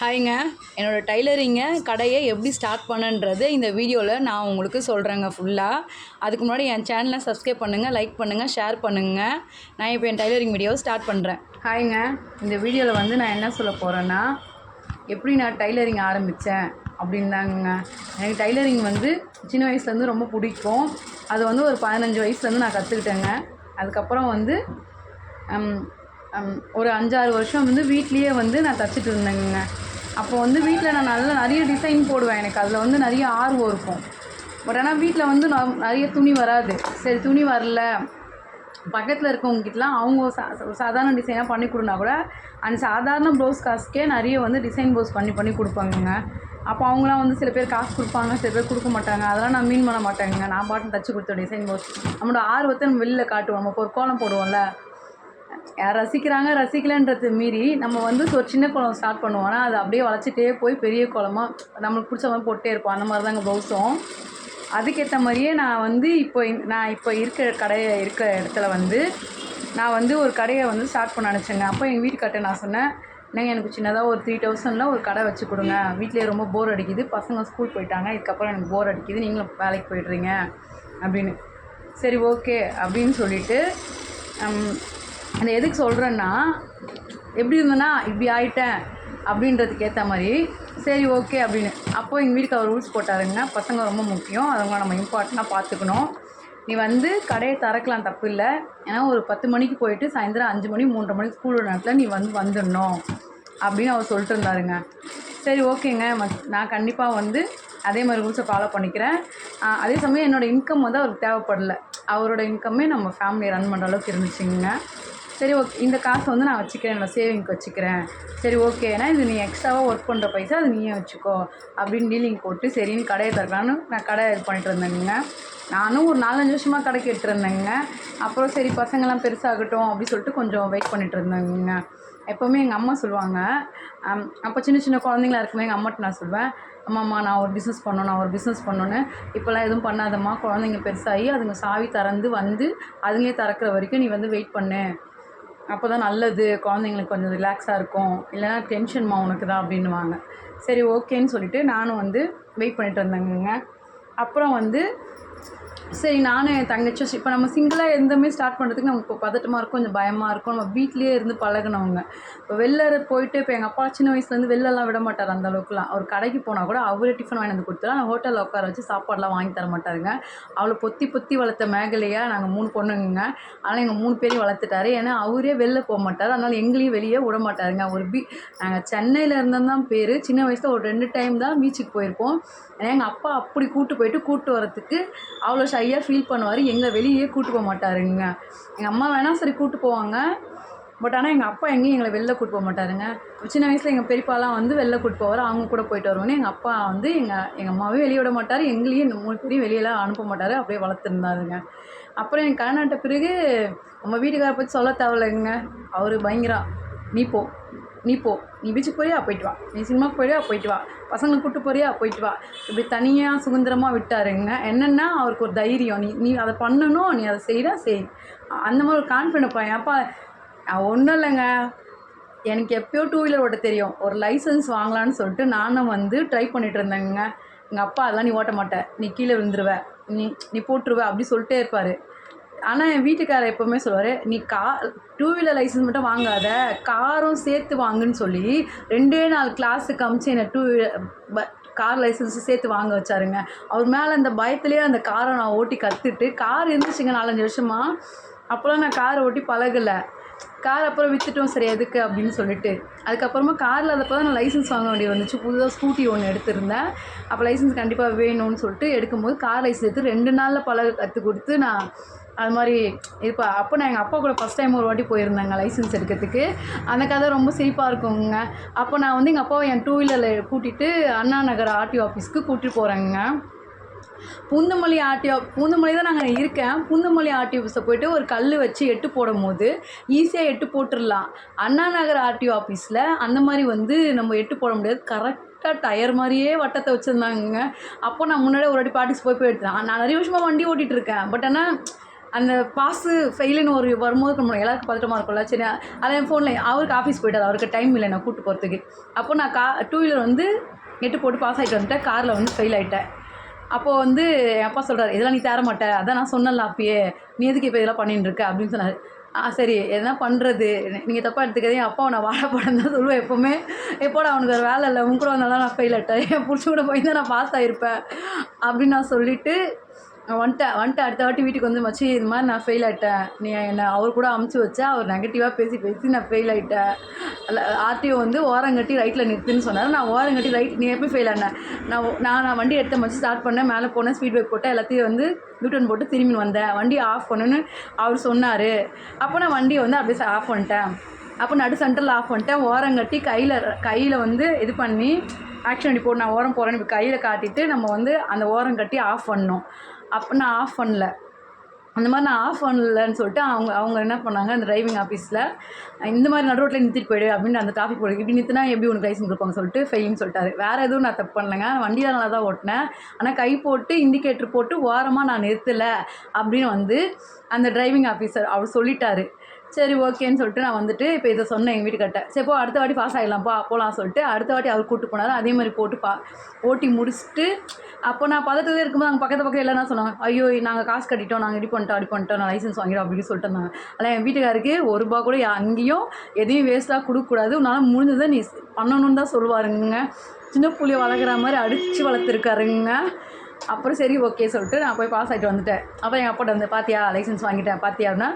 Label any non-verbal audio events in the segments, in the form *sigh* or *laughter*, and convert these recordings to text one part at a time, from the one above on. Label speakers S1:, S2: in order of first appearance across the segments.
S1: ஹாய்ங்க என்னோடய டைலரிங்கை கடையை எப்படி ஸ்டார்ட் பண்ணுன்றது இந்த வீடியோவில் நான் உங்களுக்கு சொல்கிறேங்க ஃபுல்லாக அதுக்கு முன்னாடி என் சேனலை சப்ஸ்கிரைப் பண்ணுங்கள் லைக் பண்ணுங்கள் ஷேர் பண்ணுங்கள் நான் இப்போ என் டைலரிங் வீடியோவை ஸ்டார்ட் பண்ணுறேன் ஹாய்ங்க இந்த வீடியோவில் வந்து நான் என்ன சொல்ல போகிறேன்னா எப்படி நான் டைலரிங் ஆரம்பித்தேன் அப்படின்னாங்க தாங்க எனக்கு டைலரிங் வந்து சின்ன வயசுலேருந்து ரொம்ப பிடிக்கும் அது வந்து ஒரு பதினஞ்சு வயசுலேருந்து நான் கற்றுக்கிட்டேங்க அதுக்கப்புறம் வந்து ஒரு அஞ்சாறு வருஷம் வந்து வீட்லேயே வந்து நான் தச்சுட்டு இருந்தேங்க அப்போ வந்து வீட்டில் நான் நல்லா நிறைய டிசைன் போடுவேன் எனக்கு அதில் வந்து நிறைய ஆர்வம் இருக்கும் பட் ஆனால் வீட்டில் வந்து நிறைய துணி வராது சரி துணி வரல பக்கத்தில் இருக்கவங்ககிட்டலாம் அவங்க சா சாதாரண டிசைனாக பண்ணி கொடுனா கூட அந்த சாதாரண ப்ளவுஸ் காசுக்கே நிறைய வந்து டிசைன் ப்ளவுஸ் பண்ணி பண்ணி கொடுப்பாங்கங்க அப்போ அவங்களாம் வந்து சில பேர் காசு கொடுப்பாங்க சில பேர் கொடுக்க மாட்டாங்க அதெல்லாம் நான் மீன் பண்ண மாட்டேங்க நான் பாட்டு தச்சு கொடுத்த டிசைன் ப்ளவுஸ் நம்மளோட ஆர்வத்தை நம்ம வெளியில் காட்டுவோம் நம்ம ஒரு கோலம் போடுவோம்ல ரசிக்கிறாங்க ரசிக்கலைன்றது மீறி நம்ம வந்து ஒரு சின்ன குளம் ஸ்டார்ட் பண்ணுவோம் ஆனால் அது அப்படியே வளச்சிட்டே போய் பெரிய குளமாக நம்மளுக்கு பிடிச்ச மாதிரி போட்டே இருப்போம் அந்த மாதிரி தாங்க ப்ளவுஸும் அதுக்கேற்ற மாதிரியே நான் வந்து இப்போ நான் இப்போ இருக்கிற கடையை இருக்கிற இடத்துல வந்து நான் வந்து ஒரு கடையை வந்து ஸ்டார்ட் பண்ண நினச்சேங்க அப்போ எங்கள் வீட்டுக்கார்ட்ட நான் சொன்னேன் நீங்கள் எனக்கு சின்னதாக ஒரு த்ரீ தௌசண்டில் ஒரு கடை வச்சு கொடுங்க வீட்டிலே ரொம்ப போர் அடிக்குது பசங்க ஸ்கூல் போயிட்டாங்க இதுக்கப்புறம் எனக்கு போர் அடிக்குது நீங்களும் வேலைக்கு போய்ட்றீங்க அப்படின்னு சரி ஓகே அப்படின்னு சொல்லிவிட்டு நான் எதுக்கு சொல்கிறேன்னா எப்படி இருந்தேன்னா இப்படி ஆயிட்டேன் அப்படின்றதுக்கு ஏற்ற மாதிரி சரி ஓகே அப்படின்னு அப்போது எங்கள் வீட்டுக்கு அவர் ரூல்ஸ் போட்டாருங்க பசங்க ரொம்ப முக்கியம் அதுங்களை நம்ம இம்பார்ட்டண்ட்டாக பார்த்துக்கணும் நீ வந்து கடையை திறக்கலாம் தப்பு இல்லை ஏன்னா ஒரு பத்து மணிக்கு போயிட்டு சாயந்தரம் அஞ்சு மணி மூன்றரை மணிக்கு ஸ்கூல் நேரத்தில் நீ வந்து வந்துடணும் அப்படின்னு அவர் சொல்லிட்டு இருந்தாருங்க சரி ஓகேங்க நான் கண்டிப்பாக வந்து அதே மாதிரி ரூல்ஸை ஃபாலோ பண்ணிக்கிறேன் அதே சமயம் என்னோடய இன்கம் வந்து அவருக்கு தேவைப்படலை அவரோட இன்கம்மே நம்ம ஃபேமிலியை ரன் பண்ணுற அளவுக்கு இருந்துச்சுங்க சரி ஓகே இந்த காசை வந்து நான் வச்சுக்கிறேன் நான் சேவிங்க்கு வச்சுக்கிறேன் சரி ஓகே ஏன்னா இது நீ எக்ஸ்ட்ராவாக ஒர்க் பண்ணுற பைசா அது நீயே வச்சுக்கோ அப்படின்னு டீலிங் போட்டு சரின்னு கடையை தரலான்னு நான் கடை இது பண்ணிட்டு இருந்தேங்க நானும் ஒரு நாலஞ்சு வருஷமாக கடை கேட்டுருந்தேங்க அப்புறம் சரி பசங்கள்லாம் பெருசாகட்டும் அப்படின்னு சொல்லிட்டு கொஞ்சம் வெயிட் பண்ணிகிட்டு இருந்தேங்க எப்போவுமே எங்கள் அம்மா சொல்லுவாங்க அப்போ சின்ன சின்ன குழந்தைங்களா இருக்குமே எங்கள் அம்மாட்ட நான் சொல்லுவேன் அம்மா நான் ஒரு பிஸ்னஸ் பண்ணணும் நான் ஒரு பிஸ்னஸ் பண்ணணுன்னு இப்போல்லாம் எதுவும் பண்ணாதம்மா குழந்தைங்க பெருசாகி அதுங்க சாவி திறந்து வந்து அதுங்களே திறக்கிற வரைக்கும் நீ வந்து வெயிட் பண்ணு அப்போ தான் நல்லது குழந்தைங்களுக்கு கொஞ்சம் ரிலாக்ஸாக இருக்கும் இல்லைனா டென்ஷன்மா உனக்கு தான் அப்படின்வாங்க சரி ஓகேன்னு சொல்லிவிட்டு நானும் வந்து வெயிட் பண்ணிட்டு இருந்தேங்க அப்புறம் வந்து சரி நானும் என் தங்கச்சி இப்போ நம்ம சிங்கிளாக இருந்தமே ஸ்டார்ட் பண்ணுறதுக்கு நமக்கு இப்போ பதட்டமாக இருக்கும் கொஞ்சம் பயமாக இருக்கும் நம்ம வீட்லேயே இருந்து பழகினவங்க இப்போ வெளில போயிட்டு இப்போ எங்கள் அப்பா சின்ன வயசுலேருந்து வெளிலலாம் விட மாட்டார் அந்த அளவுக்குலாம் அவர் கடைக்கு போனால் கூட அவரே டிஃபன் வாங்கி வந்து கொடுத்துரு நான் ஹோட்டலில் உட்கார வச்சு சாப்பாடெலாம் வாங்கி தர மாட்டாருங்க அவளை பொத்தி பொத்தி வளர்த்த மேகலையாக நாங்கள் மூணு பொண்ணுங்க ஆனால் எங்கள் மூணு பேரையும் வளர்த்துட்டாரு ஏன்னா அவரே வெளில போக மாட்டார் அதனால் எங்களையும் வெளியே விட மாட்டாருங்க ஒரு பீ நாங்கள் சென்னையில் இருந்தோம் பேர் சின்ன வயசில் ஒரு ரெண்டு டைம் தான் பீச்சுக்கு போயிருப்போம் ஏன்னா எங்கள் அப்பா அப்படி கூப்பிட்டு போயிட்டு கூப்பிட்டு வரத்துக்கு அவ்வளோ ஷையாக ஃபீல் பண்ணுவார் எங்களை வெளியே கூட்டு போக மாட்டாருங்க எங்கள் அம்மா வேணால் சரி கூட்டு போவாங்க பட் ஆனால் எங்கள் அப்பா எங்கேயும் எங்களை வெளில கூட்டு போக மாட்டாருங்க சின்ன வயசில் எங்கள் பெரியப்பாலாம் வந்து வெளில கூட்டு போவார் அவங்க கூட போயிட்டு வருவோன்னு எங்கள் அப்பா வந்து எங்கள் எங்கள் அம்மாவே வெளியே விட மாட்டார் எங்களையும் மூணு பேரையும் வெளியெல்லாம் அனுப்ப மாட்டார் அப்படியே வளர்த்துருந்தாருங்க அப்புறம் எனக்கு கல்யாணட்ட பிறகு நம்ம வீட்டுக்கார பற்றி சொல்ல தேவையில்லைங்க அவர் பயங்கரம் நீ போ நீ போ நீ பீச்சுக்கு போறியா போயிட்டு வா நீ சினிமாவுக்கு போயிடுவா போயிட்டு வா பசங்களை கூப்பிட்டு போறியா போயிட்டு வா இப்படி தனியாக சுதந்திரமாக விட்டாருங்க என்னென்னா அவருக்கு ஒரு தைரியம் நீ நீ அதை பண்ணணும் நீ அதை செய்கிறா செய் அந்த மாதிரி ஒரு கான்ஃபிடென்ட் அப்பா ஒன்றும் இல்லைங்க எனக்கு எப்பயோ டூ வீலர் ஓட்ட தெரியும் ஒரு லைசன்ஸ் வாங்கலான்னு சொல்லிட்டு நானும் வந்து ட்ரை பண்ணிகிட்டு இருந்தேங்க எங்கள் அப்பா அதெல்லாம் நீ ஓட்ட மாட்டேன் நீ கீழே விழுந்துருவ நீ நீ போட்டுருவ அப்படி சொல்லிட்டே இருப்பார் ஆனால் என் வீட்டுக்காரர் எப்போவுமே சொல்லுவார் நீ கா டூ வீலர் லைசன்ஸ் மட்டும் வாங்காத காரும் சேர்த்து வாங்குன்னு சொல்லி ரெண்டே நாள் கிளாஸுக்கு அமுச்சு என்னை டூ வீலர் கார் லைசன்ஸும் சேர்த்து வாங்க வச்சாருங்க அவர் மேலே அந்த பயத்துலேயே அந்த காரை நான் ஓட்டி கற்றுட்டு கார் இருந்துச்சுங்க நாலஞ்சு வருஷமா அப்போலாம் நான் காரை ஓட்டி பழகலை கார் அப்புறம் விற்றுட்டோம் சரி எதுக்கு அப்படின்னு சொல்லிட்டு அதுக்கப்புறமா காரில் அதப்போ தான் நான் லைசன்ஸ் வாங்க வேண்டியது வந்துச்சு புதுதாக ஸ்கூட்டி ஒன்று எடுத்திருந்தேன் அப்போ லைசன்ஸ் கண்டிப்பாக வேணும்னு சொல்லிட்டு எடுக்கும்போது கார் லைசன்ஸ் எடுத்து ரெண்டு நாளில் பழக கற்றுக் கொடுத்து நான் அது மாதிரி இப்போ அப்போ நான் எங்கள் அப்பா கூட ஃபஸ்ட் டைம் ஒரு வாட்டி போயிருந்தேங்க லைசன்ஸ் எடுக்கிறதுக்கு அந்த கதை ரொம்ப சிரிப்பாக இருக்குங்க அப்போ நான் வந்து எங்கள் அப்பாவை என் டூ வீலரில் கூட்டிகிட்டு அண்ணா நகர் ஆர்டிஓ ஆஃபீஸ்க்கு கூட்டிகிட்டு போகிறேங்க பூந்தமல்லி ஆர்டிஓ பூந்தமல்லி தான் நாங்கள் இருக்கேன் பூந்தமல்லி ஆர்டிஓ ஆஃபீஸை போயிட்டு ஒரு கல் வச்சு எட்டு போடும் போது ஈஸியாக எட்டு போட்டுடலாம் அண்ணா நகர் ஆர்டிஓ ஆஃபீஸில் அந்த மாதிரி வந்து நம்ம எட்டு போட முடியாது கரெக்ட் கரெக்டாக டயர் மாதிரியே வட்டத்தை வச்சுருந்தாங்க அப்போ நான் முன்னாடியே ஒரு வாட்டி பார்ட்டிஸ் போய் போயிட்டு நான் நிறைய விஷயமாக வண்டி ஓட்டிகிட்டு இருக்கேன் பட் ஆனால் அந்த பாஸு ஃபெயிலுன்னு ஒரு வரும்போது நம்ம எல்லாருக்கும் பதட்டமாக இருக்கும்ல சரி அதை என் ஃபோனில் அவருக்கு ஆஃபீஸ் போயிட்டார் அவருக்கு டைம் இல்லை நான் கூப்பிட்டு போகிறதுக்கு அப்போ நான் கா டூ வீலர் வந்து நெட்டு போட்டு பாஸ் ஆகிட்டு வந்துட்டேன் காரில் வந்து ஃபெயில் ஆகிட்டேன் அப்போது வந்து என் அப்பா சொல்கிறார் இதெல்லாம் நீ தேர மாட்டேன் அதான் நான் சொன்னல அப்பயே நீ எதுக்கு இப்போ இதெல்லாம் பண்ணிட்டுருக்க அப்படின்னு சொன்னார் ஆ சரி எதனா பண்ணுறது நீங்கள் தப்பாக எடுத்துக்கிறதே அப்பா நான் வாழப்படம் தான் சொல்லுவேன் எப்போவுமே எப்போடா அவனுக்கு ஒரு வேலை இல்லை உன் கூட வந்தால்தான் நான் ஃபெயில் ஆகிட்டேன் என் பிடிச்ச கூட போய் தான் நான் பாஸ் ஆகிருப்பேன் அப்படின்னு நான் சொல்லிவிட்டு வந்துட்டேன் வந்துட்டு அடுத்த வாட்டி வீட்டுக்கு வந்து மச்சி இது மாதிரி நான் ஃபெயில் ஆகிட்டேன் நீ என்னை அவர் கூட அமுச்சு வச்சா அவர் நெகட்டிவாக பேசி பேசி நான் ஃபெயில் ஆகிட்டேன் ஆர்டிஓ வந்து ஓரங்கட்டி ரைட்டில் நிறுத்துன்னு சொன்னார் நான் ஓரங்கட்டி ரைட் நீ எப்போ ஃபெயில் ஆனேன் நான் நான் நான் வண்டி எடுத்த மச்சி ஸ்டார்ட் பண்ணேன் மேலே போனேன் ஸ்பீட் பிரேக் போட்டேன் எல்லாத்தையும் வந்து நியூட்டன் போட்டு திரும்பி வந்தேன் வண்டி ஆஃப் பண்ணுன்னு அவர் சொன்னார் அப்போ நான் வண்டியை வந்து அப்படியே ஆஃப் பண்ணிட்டேன் அப்போ நடு சென்டரில் ஆஃப் பண்ணிட்டேன் ஓரங்கட்டி கையில் கையில் வந்து இது பண்ணி ஆக்ஷன் இப்படி போட்டு நான் ஓரம் போகிறேன்னு கையில் காட்டிட்டு நம்ம வந்து அந்த ஓரம் கட்டி ஆஃப் பண்ணோம் அப்போ நான் ஆஃப் பண்ணல அந்த மாதிரி நான் ஆஃப் பண்ணலன்னு சொல்லிட்டு அவங்க அவங்க என்ன பண்ணாங்க அந்த டிரைவிங் ஆஃபீஸில் இந்த மாதிரி நடு நிறுத்திட்டு போயிடு அப்படின்னு அந்த டாபிக் போடு இப்படி நிறுத்தினா எப்படி உனக்கு லைசன் கொடுப்பாங்க சொல்லிட்டு ஃபெயில்னு சொல்லிட்டாரு வேறு எதுவும் நான் தப்பு பண்ணலைங்க வண்டியில் நல்லா தான் ஓட்டினேன் ஆனால் கை போட்டு இண்டிகேட்டர் போட்டு ஓரமாக நான் நிறுத்தலை அப்படின்னு வந்து அந்த டிரைவிங் ஆஃபீஸர் அவர் சொல்லிட்டாரு சரி ஓகேன்னு சொல்லிட்டு நான் வந்துட்டு இப்போ இதை சொன்னேன் எங்கள் வீட்டுக்கிட்ட சரி போ அடுத்த வாட்டி பாஸ் ஆகிடலாம்ப்பா போகலாம் சொல்லிட்டு அடுத்த வாட்டி அவர் கூப்பிட்டு போனார் அதே மாதிரி போட்டு பா ஓட்டி முடிச்சுட்டு அப்போ நான் பதட்டத்தில் இருக்கும்போது நாங்கள் பக்கத்து பக்கத்தில் எல்லாம் சொன்னாங்க ஐயோ நாங்கள் காசு கட்டிட்டோம் நாங்கள் ரெடி பண்ணிட்டோம் அடி பண்ணிட்டோம் நான் லைசன்ஸ் வாங்கிடும் அப்படின்னு சொல்லிட்டு இருந்தாங்க ஆனால் என் வீட்டுக்காருக்கு ஒரு ரூபா கூட அங்கேயும் எதையும் வேஸ்ட்டாக கொடுக்கக்கூடாது உன்னால் முடிஞ்சதை நீ பண்ணணும்னு தான் சொல்லுவாருங்க சின்ன புள்ளியை வளர்க்குற மாதிரி அடித்து வளர்த்துருக்காருங்க அப்புறம் சரி ஓகே சொல்லிட்டு நான் போய் பாஸ் ஆகிட்டு வந்துட்டேன் அப்புறம் என் அப்பாட்ட வந்து பார்த்தியா லைசன்ஸ் வாங்கிட்டேன் பார்த்தியா அப்படின்னா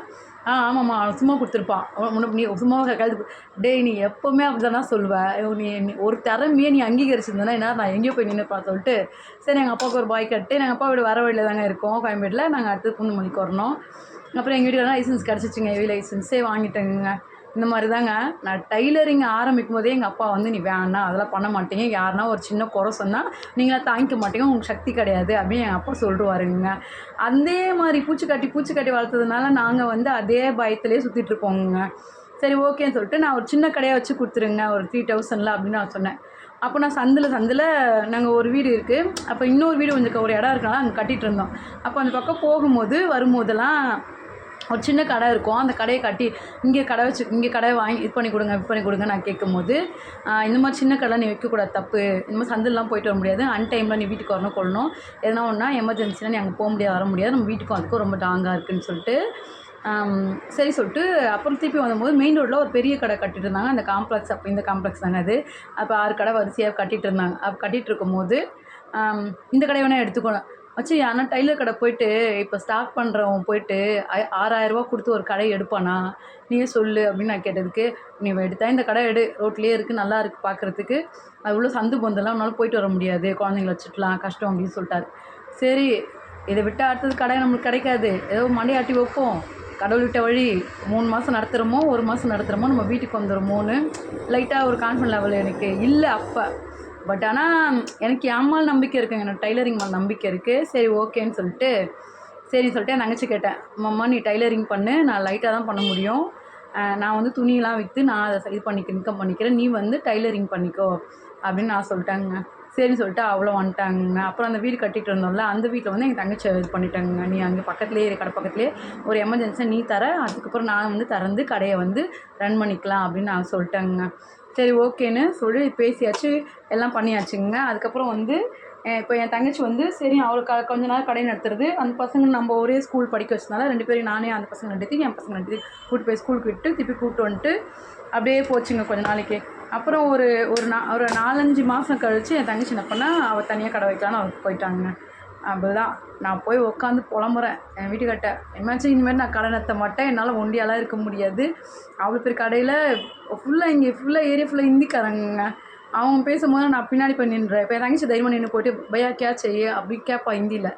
S1: ஆ ஆமாம்மா அவன் சும்மா கொடுத்துருப்பான் உனக்கு நீ சும்மா கழுது டேய் நீ எப்போவுமே அப்படி சொல்லுவேன் நீ ஒரு திறமையே நீ அங்கீகரிச்சிருந்தேன்னா என்ன நான் எங்கேயோ போய் நின்றுப்பான் சொல்லிட்டு சரி எங்கள் அப்பாவுக்கு ஒரு பாய் கட்டு எங்கள் அப்பா வீடு வர வழியில் தாங்க இருக்கோம் கோயம்பேட்டில் நாங்கள் அடுத்து மூணு மணிக்கு வரணும் அப்புறம் எங்கள் வீட்டுக்கு லைசன்ஸ் கிடச்சிச்சுங்க ஹெவி லைசன்ஸே வாங்கிட்டேங்க இந்த மாதிரி தாங்க நான் டைலரிங் ஆரம்பிக்கும் போதே எங்கள் அப்பா வந்து நீ வேணாம் அதெல்லாம் பண்ண மாட்டீங்க யாருன்னா ஒரு சின்ன குறை சொன்னால் நீங்களாம் தாங்கிக்க மாட்டீங்க உங்களுக்கு சக்தி கிடையாது அப்படின்னு எங்கள் அப்பா சொல்லிடுவாருங்க அதே மாதிரி பூச்சிக்காட்டி பூச்சிக்காட்டி வளர்த்ததுனால நாங்கள் வந்து அதே பயத்துலேயே சுற்றிட்டுருப்போங்க சரி ஓகேன்னு சொல்லிட்டு நான் ஒரு சின்ன கடையை வச்சு கொடுத்துருங்க ஒரு த்ரீ தௌசண்டில் அப்படின்னு நான் சொன்னேன் அப்போ நான் சந்தில் சந்தில் நாங்கள் ஒரு வீடு இருக்குது அப்போ இன்னொரு வீடு கொஞ்சம் ஒரு இடம் இருக்கனால அங்கே கட்டிகிட்டு இருந்தோம் அப்போ அந்த பக்கம் போகும்போது வரும்போதெல்லாம் ஒரு சின்ன கடை இருக்கும் அந்த கடையை கட்டி இங்கே கடை வச்சு இங்கே கடை வாங்கி இது பண்ணி கொடுங்க இது பண்ணி கொடுங்க நான் கேட்கும்போது இந்த மாதிரி சின்ன கடை நீ வைக்கக்கூடாது தப்பு இந்த மாதிரி சந்திலெலாம் போயிட்டு வர முடியாது அன்டைமில் நீ வீட்டுக்கு வரணும் கொள்ளணும் எதனா ஒன்றா எமர்ஜென்சினா நீ அங்கே போக முடியாது வர முடியாது நம்ம வீட்டுக்கு அதுக்கும் ரொம்ப டாங்காக இருக்குதுன்னு சொல்லிட்டு சரி சொல்லிட்டு அப்புறம் திருப்பி வந்தபோது மெயின் ரோட்டில் ஒரு பெரிய கடை கட்டிட்டு இருந்தாங்க அந்த காம்ப்ளெக்ஸ் அப்போ இந்த காம்ப்ளெக்ஸ் தாங்க அது அப்போ ஆறு கடை வரிசையாக கட்டிகிட்டு இருந்தாங்க அப்போ கட்டிகிட்டு போது இந்த கடை வேணால் எடுத்துக்கணும் மச்சி ஆனால் டைலர் கடை போயிட்டு இப்போ ஸ்டாக் பண்ணுறவன் போயிட்டு ஆறாயிரரூவா கொடுத்து ஒரு கடை எடுப்பானா நீயே சொல்லு அப்படின்னு நான் கேட்டதுக்கு நீ எடுத்தா இந்த கடை எடு ரோட்லேயே இருக்குது நல்லா இருக்குது பார்க்குறதுக்கு அது உள்ள சந்து பொந்தெல்லாம் உன்னால் போயிட்டு வர முடியாது குழந்தைங்கள வச்சுக்கலாம் கஷ்டம் அப்படின்னு சொல்லிட்டாரு சரி இதை விட்டால் அடுத்தது கடை நம்மளுக்கு கிடைக்காது ஏதோ மண்டையாட்டி வைப்போம் கடவுள் விட்ட வழி மூணு மாதம் நடத்துகிறோமோ ஒரு மாதம் நடத்துகிறோமோ நம்ம வீட்டுக்கு வந்துடுமோன்னு லைட்டாக ஒரு கான்ஃபிடன்ட் லெவல் எனக்கு இல்லை அப்போ பட் ஆனால் எனக்கு என் மேல் நம்பிக்கை இருக்குங்க எனக்கு டைலரிங் மேல் நம்பிக்கை இருக்குது சரி ஓகேன்னு சொல்லிட்டு சரி சொல்லிட்டு என் தங்கச்சி கேட்டேன் மம்மா நீ டைலரிங் பண்ணு நான் லைட்டாக தான் பண்ண முடியும் நான் வந்து துணியெலாம் விற்று நான் அதை இது பண்ணிக்க இன்கம் பண்ணிக்கிறேன் நீ வந்து டைலரிங் பண்ணிக்கோ அப்படின்னு நான் சொல்லிட்டேங்க சரின்னு சொல்லிட்டு அவ்வளோ வந்துட்டாங்க அப்புறம் அந்த வீடு கட்டிகிட்டு இருந்தோம்ல அந்த வீட்டில் வந்து எங்கள் தங்கச்சி இது பண்ணிட்டாங்க நீ அங்கே பக்கத்துலேயே கடை பக்கத்துலேயே ஒரு எமர்ஜென்சியாக நீ தர அதுக்கப்புறம் நான் வந்து திறந்து கடையை வந்து ரன் பண்ணிக்கலாம் அப்படின்னு நான் சொல்லிட்டேங்க சரி ஓகேன்னு சொல்லி பேசியாச்சு எல்லாம் பண்ணியாச்சுங்க அதுக்கப்புறம் வந்து இப்போ என் தங்கச்சி வந்து சரி அவளுக்கு கொஞ்ச நாள் கடை நடத்துறது அந்த பசங்க நம்ம ஒரே ஸ்கூல் படிக்க வச்சதுனால ரெண்டு பேரும் நானே அந்த பசங்க நடத்தி என் பசங்க நடத்தி கூப்பிட்டு போய் ஸ்கூலுக்கு விட்டு திருப்பி கூப்பிட்டு வந்துட்டு அப்படியே போச்சுங்க கொஞ்ச நாளைக்கு அப்புறம் ஒரு ஒரு நா ஒரு நாலஞ்சு மாதம் கழித்து என் தங்கச்சி என்ன பண்ணால் அவள் தனியாக கடை வைக்கலான்னு அவருக்கு போயிட்டாங்க அப்படி தான் நான் போய் உட்காந்து புலம்புறேன் என் வீட்டுக்கிட்ட என்னாச்சும் இனிமேல் நான் கடை நடத்த மாட்டேன் என்னால் ஒண்டியாலாம் இருக்க முடியாது அவ்வளோ பேர் கடையில் ஃபுல்லாக இங்கே ஃபுல்லாக ஏரியா ஃபுல்லாக ஹிந்திக்காரங்க அவங்க பேசும்போது நான் பின்னாடி போய் நின்றேன் இப்போ தங்கிச்சு தைரியம் நின்று போயிட்டு பையா கே செய்ய அப்படி கேட்பா ஹிந்தியில்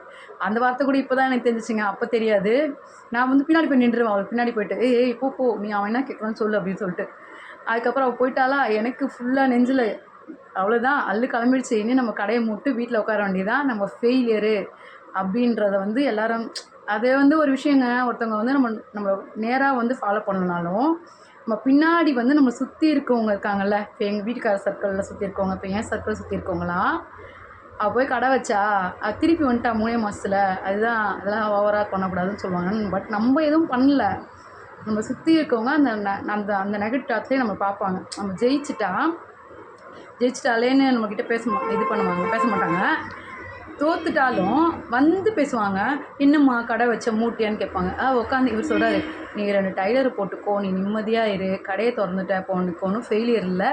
S1: அந்த வார்த்தை கூட இப்போ தான் எனக்கு தெரிஞ்சிச்சுங்க அப்போ தெரியாது நான் வந்து பின்னாடி போய் நின்றுவேன் அவள் பின்னாடி போயிட்டு ஏ இப்போ போ நீ அவன் என்ன கேட்கணும்னு சொல்லு அப்படின்னு சொல்லிட்டு அதுக்கப்புறம் அவள் போயிட்டாலா எனக்கு ஃபுல்லாக நெஞ்சில் அவ்வளோதான் அள்ளு கிளம்பிடுச்சு இனி நம்ம கடையை மூட்டு வீட்டில் உட்கார வேண்டியதான் நம்ம ஃபெயிலியரு அப்படின்றத வந்து எல்லாரும் அதே வந்து ஒரு விஷயங்க ஒருத்தவங்க வந்து நம்ம நம்ம நேராக வந்து ஃபாலோ பண்ணனாலும் நம்ம பின்னாடி வந்து நம்ம சுற்றி இருக்கவங்க இருக்காங்கல்ல இப்போ எங்கள் வீட்டுக்கார சர்க்கிளில் சுற்றி இருக்கவங்க இப்போ என் சர்க்கிள் சுற்றி இருக்கவங்களாம் அவள் போய் கடை வச்சா அது திருப்பி வந்துட்டா மூணே மாதத்தில் அதுதான் அதெல்லாம் ஓவராக பண்ணக்கூடாதுன்னு சொல்லுவாங்க பட் நம்ம எதுவும் பண்ணல நம்ம சுற்றி இருக்கவங்க அந்த அந்த அந்த நெகட்டிவ் நம்ம பார்ப்பாங்க நம்ம ஜெயிச்சுட்டா ஜெயிச்சிட்டாலேன்னு நம்மக்கிட்ட பேச இது பண்ணுவாங்க பேச மாட்டாங்க தோத்துட்டாலும் வந்து பேசுவாங்க இன்னும்மா கடை வச்ச மூட்டியான்னு கேட்பாங்க ஆ உட்காந்து இவர் சொல்கிறாரு நீ ரெண்டு டைலர் போட்டுக்கோ நீ நிம்மதியாக இரு கடையை திறந்துட்ட போனுக்கோன்னு ஃபெயிலியர் இல்லை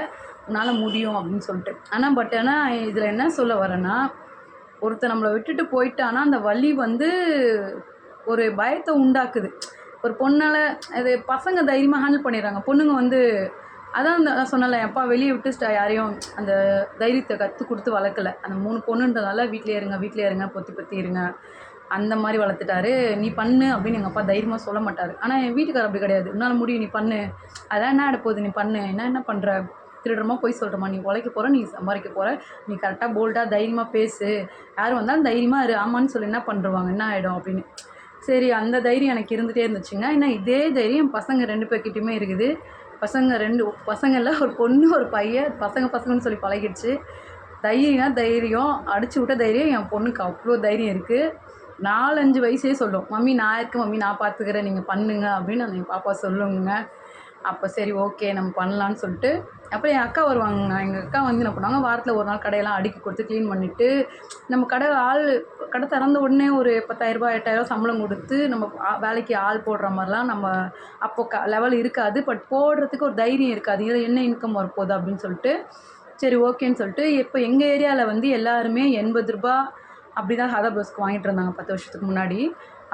S1: உன்னால் முடியும் அப்படின்னு சொல்லிட்டு ஆனால் பட் ஆனால் இதில் என்ன சொல்ல வரேன்னா ஒருத்தர் நம்மளை விட்டுட்டு போயிட்டானா அந்த வலி வந்து ஒரு பயத்தை உண்டாக்குது ஒரு பொண்ணால் அது பசங்க தைரியமாக ஹேண்டில் பண்ணிடுறாங்க பொண்ணுங்க வந்து அதான் நான் சொன்னல அப்பா வெளியே விட்டு யாரையும் அந்த தைரியத்தை கற்றுக் கொடுத்து வளர்க்கலை அந்த மூணு பொண்ணுன்றதால வீட்டிலே இருங்க வீட்டிலே இருங்க பொத்தி பொத்தி இருங்க அந்த மாதிரி வளர்த்துட்டாரு நீ பண்ணு அப்படின்னு எங்கள் அப்பா தைரியமாக சொல்ல மாட்டார் ஆனால் என் வீட்டுக்காரர் அப்படி கிடையாது உன்னால் முடியும் நீ பண்ணு அதான் என்ன எடுப்போது போகுது நீ பண்ணு என்ன என்ன பண்ணுற திருடுறமா போய் சொல்கிறமா நீ உழைக்க போகிற நீ சம்பாதிக்க போகிற நீ கரெக்டாக போல்டாக தைரியமாக பேசு யார் வந்தாலும் தைரியமாக இரு ஆமான்னு சொல்லி என்ன பண்ணுருவாங்க என்ன ஆகிடும் அப்படின்னு சரி அந்த தைரியம் எனக்கு இருந்துகிட்டே இருந்துச்சுங்க ஏன்னா இதே தைரியம் பசங்க ரெண்டு பேர்கிட்டையுமே இருக்குது பசங்க ரெண்டு பசங்களில் ஒரு பொண்ணு ஒரு பையன் பசங்க பசங்கன்னு சொல்லி பழகிடுச்சு தைரியம்னா தைரியம் அடிச்சு விட்ட தைரியம் என் பொண்ணுக்கு அவ்வளோ தைரியம் இருக்குது நாலஞ்சு வயசே சொல்லும் மம்மி நான் இருக்கேன் மம்மி நான் பார்த்துக்கிறேன் நீங்கள் பண்ணுங்க அப்படின்னு அந்த பாப்பா சொல்லுங்க அப்போ சரி ஓகே நம்ம பண்ணலான்னு சொல்லிட்டு அப்புறம் என் அக்கா வருவாங்க எங்கள் அக்கா வந்து என்ன பண்ணுவாங்க வாரத்தில் ஒரு நாள் கடையெல்லாம் அடுக்கி கொடுத்து க்ளீன் பண்ணிவிட்டு நம்ம கடை ஆள் கடை திறந்த உடனே ஒரு பத்தாயிரரூபா எட்டாயிரரூபா சம்பளம் கொடுத்து நம்ம வேலைக்கு ஆள் போடுற மாதிரிலாம் நம்ம அப்போ க லெவல் இருக்காது பட் போடுறதுக்கு ஒரு தைரியம் இருக்காது இதில் என்ன இன்கம் வரப்போகுது அப்படின்னு சொல்லிட்டு சரி ஓகேன்னு சொல்லிட்டு இப்போ எங்கள் ஏரியாவில் வந்து எல்லாருமே எண்பது ரூபா அப்படி தான் ஹதா ப்ளவுஸ்க்கு வாங்கிட்டு இருந்தாங்க பத்து வருஷத்துக்கு முன்னாடி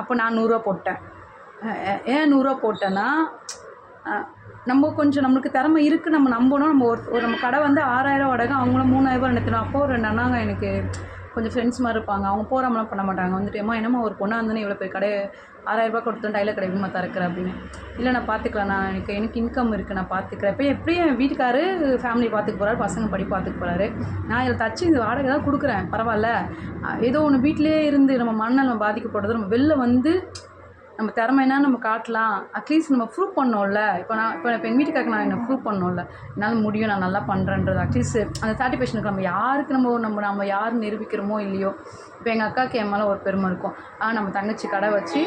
S1: அப்போ நான் நூறுரூவா போட்டேன் ஏன் நூறுரூவா போட்டேன்னா நம்ம கொஞ்சம் நம்மளுக்கு திறமை இருக்குது நம்ம நம்பணும் நம்ம ஒரு நம்ம கடை வந்து ஆறாயிரம் வாடகை அவங்களும் மூணாயிரரூபா நினைத்தணும் அப்போ ஒரு நன்னாங்க எனக்கு கொஞ்சம் ஃப்ரெண்ட்ஸ் மாதிரி இருப்பாங்க அவங்க போகிறாமலாம் பண்ண மாட்டாங்க வந்துட்டு ஏமா என்னமா ஒரு பொண்ணாக இருந்தேன்னு இவ்வளோ போய் கடை ஆறாயிரரூபா கொடுத்து டைலர் கடை எப்படிமா திறக்கிற அப்படின்னு இல்லை நான் பார்த்துக்கலாம் நான் எனக்கு எனக்கு இன்கம் இருக்குது நான் பார்த்துக்கிறேன் இப்போ எப்படியும் என் வீட்டுக்காரு ஃபேமிலி பார்த்துக்க போகிறாரு பசங்க படி பார்த்துக்க போகிறாரு நான் இதில் தச்சு இந்த வாடகை தான் கொடுக்குறேன் பரவாயில்ல ஏதோ ஒன்று வீட்டிலே இருந்து நம்ம மண்ணை நம்ம பாதிக்கப்படுறது நம்ம வெளில வந்து நம்ம திறமை என்ன நம்ம காட்டலாம் அட்லீஸ்ட் நம்ம ப்ரூவ் பண்ணோம்ல இப்போ நான் இப்போ இப்போ எங்கள் வீட்டுக்காக நான் என்ன ப்ரூவ் பண்ணோம்ல என்னால் முடியும் நான் நல்லா பண்ணுறேன்றது அட்லீஸ்ட் அந்த சாட்டிஃபேஷனுக்கு நம்ம யாருக்கு நம்ம நம்ம நம்ம யார் நிரூபிக்கிறோமோ இல்லையோ இப்போ எங்கள் அக்காவுக்கு என் மேலே ஒரு பெருமை இருக்கும் ஆ நம்ம தங்கச்சி கடை வச்சு